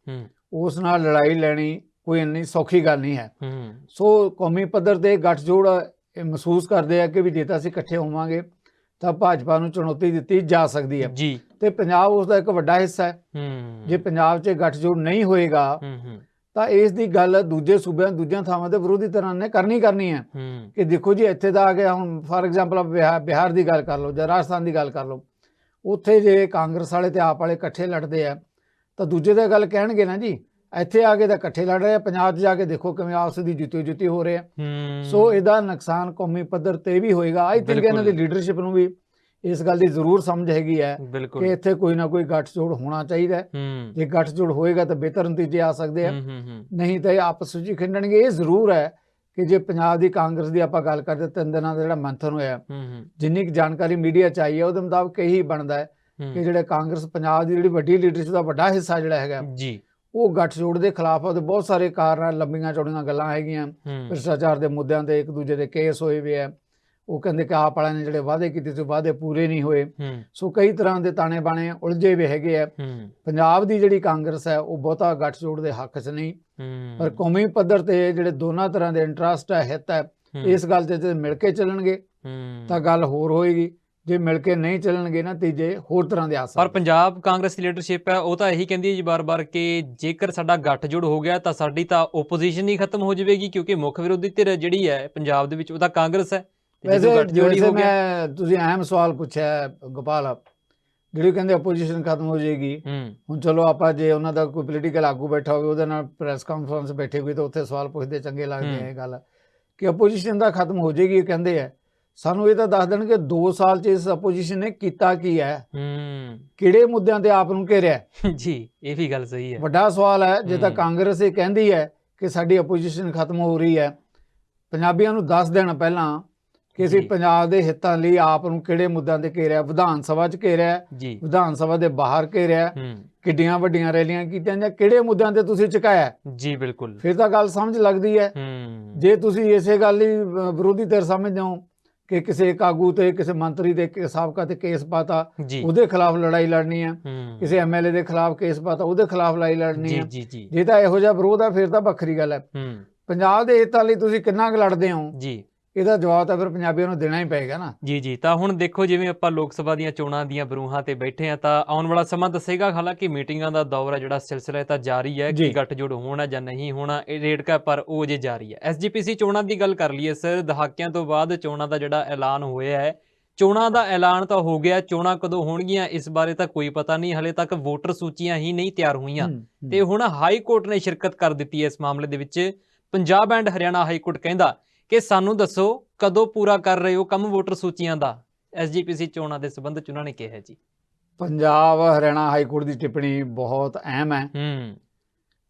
S2: ਉਸ ਨਾਲ ਲੜਾਈ ਲੈਣੀ ਕੋਈ ਇੰਨੀ ਸੌਖੀ ਗੱਲ ਨਹੀਂ ਹੈ।
S1: ਹੂੰ।
S2: ਸੋ ਕੌਮੀ ਪੱਧਰ ਤੇ ਗੱਠਜੋੜ ਇਹ ਮਹਿਸੂਸ ਕਰਦੇ ਆ ਕਿ ਵੀ ਜੇ ਤਾਂ ਅਸੀਂ ਇਕੱਠੇ ਹੋਵਾਂਗੇ ਤਾਂ ਭਾਜਪਾ ਨੂੰ ਚੁਣੌਤੀ ਦਿੱਤੀ ਜਾ ਸਕਦੀ ਹੈ।
S1: ਜੀ।
S2: ਤੇ ਪੰਜਾਬ ਉਸ ਦਾ ਇੱਕ ਵੱਡਾ ਹਿੱਸਾ ਹੈ।
S1: ਹੂੰ।
S2: ਜੇ ਪੰਜਾਬ 'ਚ ਗੱਠਜੋੜ ਨਹੀਂ ਹੋਏਗਾ
S1: ਹੂੰ ਹੂੰ।
S2: ਤਾਂ ਇਸ ਦੀ ਗੱਲ ਦੂਜੇ ਸੂਬਿਆਂ ਦੂਜੀਆਂ ਥਾਵਾਂ ਤੇ ਵਿਰੋਧੀ ਤਰ੍ਹਾਂ ਨੇ ਕਰਨੀ ਕਰਨੀ ਹੈ। ਕਿ ਦੇਖੋ ਜੀ ਇੱਥੇ ਦਾ ਆ ਗਿਆ ਹੁਣ ਫਾਰ ਐਗਜ਼ਾਮਪਲ ਬਿਹਾਰ ਬਿਹਾਰ ਦੀ ਗੱਲ ਕਰ ਲਓ ਜਾਂ ਰਾਜਸਥਾਨ ਦੀ ਗੱਲ ਕਰ ਲਓ। ਉੱਥੇ ਜੇ ਕਾਂਗਰਸ ਵਾਲੇ ਤੇ ਆਪ ਵਾਲੇ ਇਕੱਠੇ ਲੜਦੇ ਆ ਤਾਂ ਦੂਜੇ ਦਾ ਗੱਲ ਕਹਿਣਗੇ ਨਾ ਜੀ ਇੱਥੇ ਆ ਕੇ ਤਾਂ ਇਕੱਠੇ ਲੜ ਰਹੇ ਆ ਪੰਜਾਬ 'ਚ ਜਾ ਕੇ ਦੇਖੋ ਕਿਵੇਂ ਆਪਸ ਦੀ ਜੁੱਤੀ ਜੁੱਤੀ ਹੋ ਰਹੇ ਆ। ਸੋ ਇਹਦਾ ਨੁਕਸਾਨ ਕੌਮੀ ਪੱਧਰ ਤੇ ਵੀ ਹੋਏਗਾ। ਆਈ ਥਿੰਕ ਇਹਨਾਂ ਦੀ। ਲੀਡਰਸ਼ਿਪ ਨੂੰ ਵੀ ਇਸ ਗੱਲ ਦੀ ਜ਼ਰੂਰ ਸਮਝ ਹੈਗੀ ਹੈ ਕਿ ਇੱਥੇ ਕੋਈ ਨਾ ਕੋਈ ਗੱਠਜੋੜ ਹੋਣਾ ਚਾਹੀਦਾ ਹੈ। ਜੇ ਗੱਠਜੋੜ ਹੋਏਗਾ ਤਾਂ ਬਿਹਤਰ ਨਤੀਜੇ ਆ ਸਕਦੇ ਆ। ਨਹੀਂ ਤਾਂ ਇਹ ਆਪਸ ਵਿੱਚ ਖਿੰਡਣਗੇ। ਇਹ ਜ਼ਰੂਰ ਹੈ ਕਿ ਜੇ ਪੰਜਾਬ ਦੀ ਕਾਂਗਰਸ ਦੀ ਆਪਾਂ ਗੱਲ ਕਰਦੇ ਤਿੰਨ ਦਿਨਾਂ ਦਾ ਜਿਹੜਾ ਮੰਥਨ ਹੋਇਆ ਜਿੰਨੀ ਕੁ ਜਾਣਕਾਰੀ ਮੀਡੀਆ ਚ ਆਈ ਹੈ ਉਹਦੇ ਮੁਤਾਬਕ ਇਹੀ ਬਣਦਾ ਹੈ ਕਿ ਜਿਹੜੇ ਕਾਂਗਰਸ ਪੰਜਾਬ ਦੀ ਜਿਹੜੀ ਵੱਡੀ ਲੀਡਰਸ਼ਿਪ ਦਾ ਵੱਡਾ ਹਿੱਸਾ ਜਿਹੜਾ ਹੈਗਾ
S1: ਜੀ।
S2: ਉਹ ਗੱਠਜੋੜ ਦੇ ਖਿਲਾਫ ਉਹਦੇ ਬਹੁਤ ਸਾਰੇ ਕਾਰਨ ਲੰਬੀਆਂ ਚੌੜੀਆਂ ਗੱਲਾਂ ਹੈਗੀਆਂ। ਭ੍ਰਿਸ਼ਟਾਚਾਰ ਦੇ ਮੁੱਦਿਆਂ ਤੇ ਇੱਕ ਦੂਜੇ ਦੇ ਕੇਸ ਹੋਏ ਵੇ ਆ। ਉਹ ਕਹਿੰਦੇ ਕਿ ਆਪ ਵਾਲਿਆਂ ਨੇ ਜਿਹੜੇ ਵਾਅਦੇ ਕੀਤੇ ਸੀ ਵਾਅਦੇ ਪੂਰੇ ਨਹੀਂ ਹੋਏ। ਸੋ ਕਈ ਤਰ੍ਹਾਂ ਦੇ ਤਾਣੇ ਬਾਣੇ ਉਲਝੇ ਵੇ ਹੈਗੇ ਆ। ਪੰਜਾਬ ਦੀ ਜਿਹੜੀ ਕਾਂਗਰਸ ਹੈ ਉਹ ਬਹੁਤਾ ਗੱਠਜੋੜ ਦੇ ਹੱਕ 'ਚ ਨਹੀਂ। ਪਰ ਕੌਮੀ ਪੱਧਰ ਤੇ ਜਿਹੜੇ ਦੋਨਾਂ ਤਰ੍ਹਾਂ ਦੇ ਇੰਟਰਸਟ ਹੈ ਹਿੱਤ ਹੈ ਇਸ ਗੱਲ ਤੇ ਜੇ ਮਿਲ ਕੇ ਚੱਲਣਗੇ। ਤਾਂ ਗੱਲ ਹੋਰ ਹੋਏਗੀ। ਜੇ ਮਿਲ ਕੇ ਨਹੀਂ ਚੱਲਣਗੇ ਨਾ ਤੀਜੇ ਹੋਰ ਤਰ੍ਹਾਂ ਦੇ ਆ
S1: ਪਰ ਪੰਜਾਬ ਕਾਂਗਰਸ ਦੀ ਲੀਡਰਸ਼ਿਪ ਹੈ ਉਹ ਤਾਂ ਇਹੀ ਕਹਿੰਦੀ ਹੈ ਜੀ ਬਾਰ-ਬਾਰ ਕਿ ਜੇਕਰ ਸਾਡਾ ਗੱਠਜੋੜ ਹੋ ਗਿਆ ਤਾਂ ਸਾਡੀ ਤਾਂ ਓਪੋਜੀਸ਼ਨ ਹੀ ਖਤਮ ਹੋ ਜਾਵੇਗੀ ਕਿਉਂਕਿ ਮੁੱਖ ਵਿਰੋਧੀ ਧਿਰ ਜਿਹੜੀ ਹੈ ਪੰਜਾਬ ਦੇ ਵਿੱਚ ਉਹ ਤਾਂ ਕਾਂਗਰਸ ਹੈ।
S2: ਵੈਸੇ
S1: ਗੱਠਜੋੜ ਹੀ ਗਿਆ
S2: ਤੁਸੀਂ ਅਹਿਮ ਸਵਾਲ ਪੁੱਛਿਆ ਗੋਪਾਲ ਜਿਹੜੀ ਕਹਿੰਦੇ ਆਪੋਜੀਸ਼ਨ ਖਤਮ ਹੋ ਜਾਏਗੀ।
S1: ਹੂੰ।
S2: ਹੁਣ ਚਲੋ ਆਪਾਂ ਜੇ ਉਹਨਾਂ ਦਾ ਕੋਈ ਪੋਲੀਟੀਕਲ ਆਗੂ ਬੈਠਾ ਹੋਵੇ ਉਹਦੇ ਨਾਲ ਪ੍ਰੈਸ ਕਾਨਫਰੰਸ ਬੈਠੇ ਹੋਏ ਤਾਂ ਉੱਥੇ ਸਵਾਲ ਪੁੱਛਦੇ ਚੰਗੇ ਲੱਗਦੇ। ਆ ਇਹ ਗੱਲ। ਕਿ ਆਪੋਜੀਸ਼ਨ ਦਾ ਖਤਮ ਹੋ ਜਾਏਗੀ ਇਹ ਕਹਿੰਦੇ ਆ। ਸਾਨੂੰ ਇਹ ਤਾਂ ਦੱਸ ਦੇਣ ਕਿ 2 ਸਾਲ ਚ ਇਸ ਆਪੋਜੀਸ਼ਨ ਨੇ ਕੀਤਾ ਕੀ ਹੈ?
S1: ਹੂੰ।
S2: ਕਿਹੜੇ ਮੁੱਦਿਆਂ ਤੇ ਆਪ ਨੂੰ ਘੇਰਿਆ?
S1: ਜੀ ਇਹ ਵੀ ਗੱਲ ਸਹੀ ਹੈ।
S2: ਵੱਡਾ ਸਵਾਲ ਹੈ ਜੇ ਤਾਂ। ਕਾਂਗਰਸ ਇਹ ਕਹਿੰਦੀ ਹੈ ਕਿ ਸਾਡੀ ਆਪੋਜੀਸ਼ਨ ਖਤਮ ਹੋ ਰਹੀ ਹੈ ਪੰਜਾਬੀਆਂ ਨੂੰ ਦੱਸ ਦੇਣ ਪਹਿਲਾਂ ਕਿ ਅਸੀਂ। ਪੰਜਾਬ ਦੇ ਹਿੱਤਾਂ ਲਈ ਆਪ ਨੂੰ ਕਿਹੜੇ ਮੁੱਦਿਆਂ ਤੇ ਘੇਰਿਆ ਵਿਧਾਨ ਸਭਾ 'ਚ ਘੇਰਿਆ ਵਿਧਾਨ ਸਭਾ ਦੇ ਬਾਹਰ ਘੇਰਿਆ ਕਿੱਡੀਆਂ ਵੱਡੀਆਂ ਰੈਲੀਆਂ ਕੀਤੀਆਂ ਜਾਂ ਕਿਹੜੇ ਮੁੱਦਿਆਂ ਤੇ ਤੁਸੀਂ ਝੁਕਾਇਆ
S1: ਜੀ ਬਿਲਕੁਲ।
S2: ਫਿਰ ਤਾਂ ਗੱਲ ਸਮਝ ਲੱਗਦੀ ਹੈ। ਜੇ ਤੁਸੀਂ ਇਸੇ ਗੱਲ ਹੀ ਅ, ਵਿਰੋਧੀ ਧਿਰ ਸਮਝਦੇ ਹੋ ਕਿ ਕਿਸੇ ਆਗੂ ਤੇ ਕਿਸੇ ਮੰਤਰੀ ਦੇ ਸਾਬਕਾ ਤੇ ਕੇਸ ਪਾਤਾ ਉਹਦੇ ਖਿਲਾਫ ਲੜਾਈ ਲੜਨੀ ਹੈ। ਕਿਸੇ ਐਮਐਲਏ ਦੇ ਖਿਲਾਫ ਕੇਸ ਪਾਤਾ ਉਹਦੇ ਖਿਲਾਫ ਲੜਾਈ ਲੜਨੀ ਹੈ
S1: ਜੀ
S2: ਤਾਂ ਇਹੋ ਜਿਹਾ ਵਿਰੋਧ ਹੈ ਫਿਰ ਤਾਂ ਵੱਖਰੀ ਗੱਲ ਹੈ।
S1: ਹੂੰ।
S2: ਪੰਜਾਬ ਦੇ ਹਿੱਤਾਂ ਲਈ ਤੁਸੀਂ ਕਿੰਨਾ ਕੁ ਲੜਦੇ ਹੋ?
S1: ਜੀ।
S2: ਇਹਦਾ ਜਵਾਬ ਤਾਂ ਫਿਰ ਪੰਜਾਬੀਆਂ ਨੂੰ ਦੇਣਾ ਹੀ ਪਏਗਾ ਨਾ।
S1: ਜੀ ਜੀ। ਤਾਂ ਹੁਣ ਦੇਖੋ ਜਿਵੇਂ ਆਪਾਂ ਲੋਕ ਸਭਾ ਦੀਆਂ ਚੋਣਾਂ ਦੀਆਂ ਬਰੂਹਾਂ ਤੇ ਬੈਠੇ ਆ ਤਾਂ ਆਉਣ ਵਾਲਾ ਸਮਾਂ ਦੱਸੇਗਾ ਹਾਲਾਂਕਿ ਮੀਟਿੰਗਾਂ ਦਾ ਦੌਰ ਹੈ ਜਿਹੜਾ ਸਿਲਸਿਲਾ ਹੈ ਤਾਂ ਜਾਰੀ ਹੈ। ਕਿ ਗੱਠਜੋੜ ਹੋਣਾ ਜਾਂ ਨਹੀਂ ਹੋਣਾ ਇਹ ਰੇਡਕਾ ਪਰ ਉਹ ਜੇ ਜਾਰੀ ਹੈ। ਐਸਜੀਪੀਸੀ ਚੋਣਾਂ ਦੀ ਗੱਲ ਕਰ ਲਈਏ ਸਰ। ਦਹਾਕਿਆਂ ਤੋਂ ਬਾਅਦ ਚੋਣਾਂ ਦਾ ਜਿਹੜਾ ਐਲਾਨ ਹੋਇਆ ਹੈ ਚੋਣਾਂ ਦਾ ਐਲਾਨ ਤਾਂ ਹੋ ਗਿਆ ਚੋਣਾਂ ਕਦੋਂ ਹੋਣਗੀਆਂ ਇਸ ਬਾਰੇ ਤਾਂ ਕੋਈ ਪਤਾ ਨਹੀਂ। ਹਲੇ ਤੱਕ ਵੋਟਰ ਸੂਚੀਆਂ ਹੀ ਨਹੀਂ ਤਿਆਰ ਹੋਈਆਂ। ਤੇ ਹੁਣ ਹਾਈ ਕੋਰਟ ਨੇ ਸ਼ਿਰਕਤ ਕਰ ਦਿੱਤੀ ਹੈ ਇਸ ਮਾਮਲੇ ਦੇ ਵਿੱਚ। Punjab and Haryana high court ਕਹਿੰਦਾ ਕਿ ਸਾਨੂੰ ਦੱਸੋ ਕਦੋਂ ਪੂਰਾ ਕਰ ਰਹੇ ਹੋ ਕੰਮ ਵੋਟਰ ਸੂਚੀਆਂ ਦਾ? ਐਸਜੀਪੀਸੀ ਚੋਣਾਂ ਦੇ ਸੰਬੰਧ ਚ ਉਹਨਾਂ ਨੇ ਕਿਹਾ ਜੀ।
S2: ਪੰਜਾਬ ਹਰਿਆਣਾ ਹਾਈ ਕੋਰਟ ਦੀ ਟਿੱਪਣੀ ਬਹੁਤ ਅਹਿਮ ਹੈ।
S1: ਹੂੰ।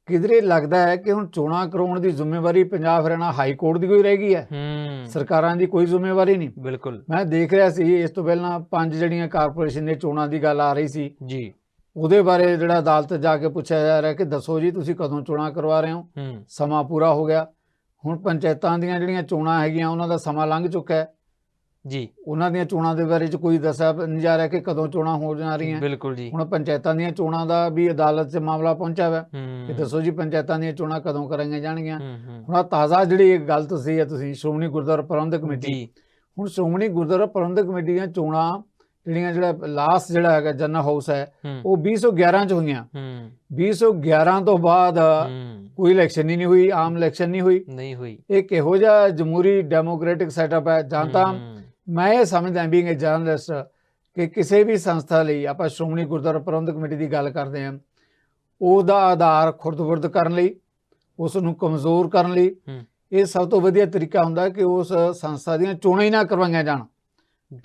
S2: ਕਿਧਰੇ ਲੱਗਦਾ ਹੈ ਕਿ ਹੁਣ ਚੋਣਾਂ ਕਰਾਉਣ ਦੀ ਜ਼ਿੰਮੇਵਾਰੀ ਪੰਜਾਬ ਹਰਿਆਣਾ ਹਾਈ ਕੋਰਟ ਦੀ ਕੋਈ ਰਹਿ ਗਈ ਹੈ?
S1: ਹੂੰ।
S2: ਸਰਕਾਰਾਂ ਦੀ ਕੋਈ ਜ਼ਿੰਮੇਵਾਰੀ ਨਹੀਂ।
S1: ਬਿਲਕੁਲ।
S2: ਮੈਂ ਦੇਖ ਰਿਹਾ ਸੀ ਇਸ ਤੋਂ ਪਹਿਲਾਂ ਪੰਜ ਜਿਹੜੀਆਂ ਕਾਰਪੋਰੇਸ਼ਨ ਦੇ ਚੋਣਾਂ ਦੀ ਗੱਲ ਆ ਰਹੀ ਸੀ।
S1: ਜੀ।
S2: ਉਹਦੇ ਬਾਰੇ ਜਿਹੜਾ ਅਦਾਲਤ ਜਾ ਕੇ ਪੁੱਛਿਆ ਜਾ ਰਿਹਾ ਕਿ ਦੱਸੋ ਜੀ ਤੁਸੀਂ ਕਦੋਂ ਚੋਣਾਂ ਕਰਵਾ ਰਹੇ ਹੋ?
S1: ਹੂੰ।
S2: ਸਮਾਂ ਪੂਰਾ ਹੋ ਗਿਆ। ਹੁਣ ਪੰਚਾਇਤਾਂ ਦੀਆਂ ਜਿਹੜੀਆਂ ਚੋਣਾਂ ਹੈਗੀਆਂ ਉਹਨਾਂ ਦਾ ਸਮਾਂ ਲੰਘ ਚੁੱਕਾ ਹੈ।
S1: ਜੀ।
S2: ਉਹਨਾਂ ਦੀਆਂ ਚੋਣਾਂ ਦੇ ਬਾਰੇ ਚ ਕੋਈ ਦੱਸਿਆ ਨਹੀਂ ਜਾ ਰਿਹਾ ਕਿ ਕਦੋਂ ਚੋਣਾਂ ਹੋ ਜਾ ਰਹੀਆਂ।
S1: ਬਿਲਕੁਲ ਜੀ।
S2: ਹੁਣ ਪੰਚਾਇਤਾਂ ਦੀਆਂ ਚੋਣਾਂ ਦਾ ਵੀ ਅਦਾਲਤ 'ਚ ਮਾਮਲਾ ਪਹੁੰਚਿਆ ਹੋਇਆ ਕਿ ਦੱਸੋ ਜੀ ਪੰਚਾਇਤਾਂ ਦੀਆਂ ਚੋਣਾਂ ਕਦੋਂ ਕਰਾਈਆਂ ਜਾਣਗੀਆਂ। ਹੁਣ ਆਹ ਤਾਜ਼ਾ ਜਿਹੜੀ ਇੱਕ ਗੱਲ ਤੁਸੀਂ ਹੈ ਤੁਸੀਂ ਸ਼੍ਰੋਮਣੀ ਗੁਰਦੁਆਰਾ ਪ੍ਰਬੰਧਕ ਕਮੇਟੀ ਹੁਣ ਸ਼੍ਰੋਮਣੀ ਗੁਰਦੁਆਰਾ ਪ੍ਰਬੰਧਕ ਕਮੇਟੀ ਦੀਆਂ ਚੋਣਾਂ ਜਿਹੜੀਆਂ ਜਿਹੜਾ ਲਾਸਟ ਜਿਹੜਾ ਹੈਗਾ ਜਨਰਲ ਹਾਊਸ ਹੈ ਉਹ 2011 ਚ ਹੋਈਆਂ।
S1: ਹੂੰ।
S2: 2011 ਤੋਂ ਬਾਅਦ
S1: ਹੂੰ
S2: ਕੋਈ ਇਲੈਕਸ਼ਨ ਹੀ ਨਹੀਂ ਹੋਈ ਆਮ ਇਲੈਕਸ਼ਨ ਨਹੀਂ ਹੋਈ।
S1: ਨਹੀਂ ਹੋਈ।
S2: ਇਹ ਕਿਹੋ ਜਿਹਾ ਜਮਹੂਰੀ ਡੈਮੋਕ੍ਰੈਟਿਕ ਸੈਟਅਪ ਹੈ? ਜਾਂ ਤਾਂ ਮੈਂ ਇਹ ਸਮਝਦਾ ਬੀਇੰਗ ਅ ਜਰਨਲਿਸਟ ਕਿ ਕਿਸੇ ਵੀ ਸੰਸਥਾ ਲਈ ਆਪਾਂ ਸ਼੍ਰੋਮਣੀ ਗੁਰਦੁਆਰਾ ਪ੍ਰਬੰਧਕ ਕਮੇਟੀ ਦੀ ਗੱਲ ਕਰਦੇ ਹਾਂ ਉਹਦਾ ਆਧਾਰ ਖੁਰਦ-ਬੁਰਦ ਕਰਨ ਲਈ ਉਸ ਨੂੰ ਕਮਜ਼ੋਰ ਕਰਨ ਲਈ। ਇਹ ਸਭ ਤੋਂ ਵਧੀਆ ਤਰੀਕਾ ਹੁੰਦਾ ਕਿ ਉਸ ਸੰਸਥਾ ਦੀਆਂ ਚੋਣਾਂ ਹੀ ਨਾ ਕਰਵਾਈਆਂ ਜਾਣ।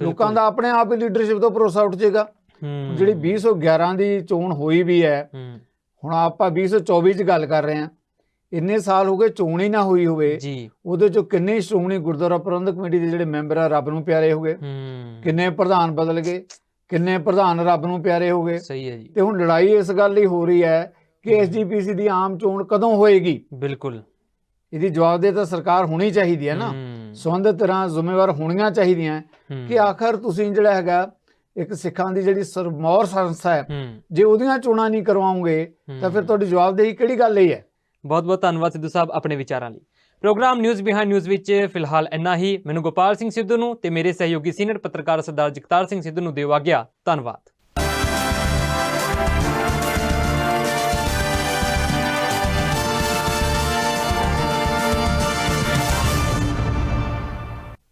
S2: ਲੋਕਾਂ। ਦਾ ਆਪਣੇ ਆਪ ਹੀ ਲੀਡਰਸ਼ਿਪ ਤੋਂ ਭਰੋਸਾ ਉੱਠ ਜਾਏਗਾ।
S1: ਹੂੰ,
S2: ਜਿਹੜੀ 2011 ਦੀ ਚੋਣ ਹੋਈ ਵੀ ਹੈ
S1: ਹੂੰ।
S2: ਹੁਣ ਆਪਾਂ 2024 ਚ ਗੱਲ ਕਰ ਰਹੇ ਹਾਂ ਇੰਨੇ ਸਾਲ ਹੋ ਗਏ ਚੋਣ ਹੀ ਨਾ ਹੋਈ ਹੋਵੇ
S1: ਜੀ।
S2: ਉਹਦੇ ਚੋਂ ਕਿੰਨੇ ਸ਼੍ਰੋਮਣੀ ਗੁਰਦੁਆਰਾ ਪ੍ਰਬੰਧਕ ਕਮੇਟੀ ਦੇ ਜਿਹੜੇ ਮੈਂਬਰ ਆ ਰੱਬ ਨੂੰ ਪਿਆਰੇ ਹੋ ਗਏ। ਕਿੰਨੇ ਪ੍ਰਧਾਨ ਬਦਲ ਗਏ ਕਿੰਨੇ ਪ੍ਰਧਾਨ ਰੱਬ ਨੂੰ ਪਿਆਰੇ ਹੋ ਗਏ।
S1: ਸਹੀ ਹੈ ਜੀ।
S2: ਤੇ ਹੁਣ ਲੜਾਈ ਇਸ ਗੱਲ ਲਈ ਹੋ ਰਹੀ ਹੈ ਕਿ ਐਸਜੀਪੀਸੀ ਦੀ ਆਮ ਚੋਣ ਕਦੋਂ ਹੋਏਗੀ?
S1: ਬਿਲਕੁਲ।
S2: ਇਹਦੀ ਜਵਾਬਦੇਹ ਤਾਂ ਸਰਕਾਰ ਹੋਣੀ ਚਾਹੀਦੀ ਹੈ ਨਾ। ਸੰਬੰਧਿਤ ਤਰ੍ਹਾਂ ਜ਼ਿੰਮੇਵਾਰ ਹੋਣੀਆਂ ਚਾਹੀਦੀਆਂ ਕਿ ਆਖਰ ਤੁਸੀਂ ਜਿਹੜਾ ਹੈਗਾ ਇੱਕ ਸਿੱਖਾਂ ਦੀ ਜਿਹੜੀ ਸਰਮੌਰ ਸੰਸਥਾ ਹੈ
S1: ਹੂੰ।
S2: ਜੇ ਉਹਦੀਆਂ ਚੋਣਾਂ ਨਹੀਂ ਕਰਵਾਉਂਗੇ ਤਾਂ ਫਿਰ ਤੁਹਾਡੀ ਜਵਾਬਦੇਹੀ ਕਿਹੜੀ ਗੱਲ ਲਈ ਹੈ?
S1: ਬਹੁਤ ਬਹੁਤ ਧੰਨਵਾਦ ਸਿੱਧੂ ਸਾਹਿਬ ਆਪਣੇ ਵਿਚਾਰਾਂ ਲਈ। ਪ੍ਰੋਗਰਾਮ ਨਿਊਜ਼ ਬਿਹਾਈਂਡ ਨਿਊਜ਼ ਵਿੱਚ ਫਿਲਹਾਲ ਇੰਨਾ ਹੀ। ਮੈਨੂੰ ਗੋਪਾਲ ਸਿੰਘ ਸਿੱਧੂ ਨੂੰ ਤੇ ਮੇਰੇ ਸਹਿਯੋਗੀ ਸੀਨੀਅਰ ਪੱਤਰਕਾਰ ਸਰਦਾਰ ਜਗਤਾਰ ਸਿੰਘ ਸਿੱਧੂ ਨੂੰ ਦਿਓ ਆਗਿਆ। ਧੰਨਵਾਦ।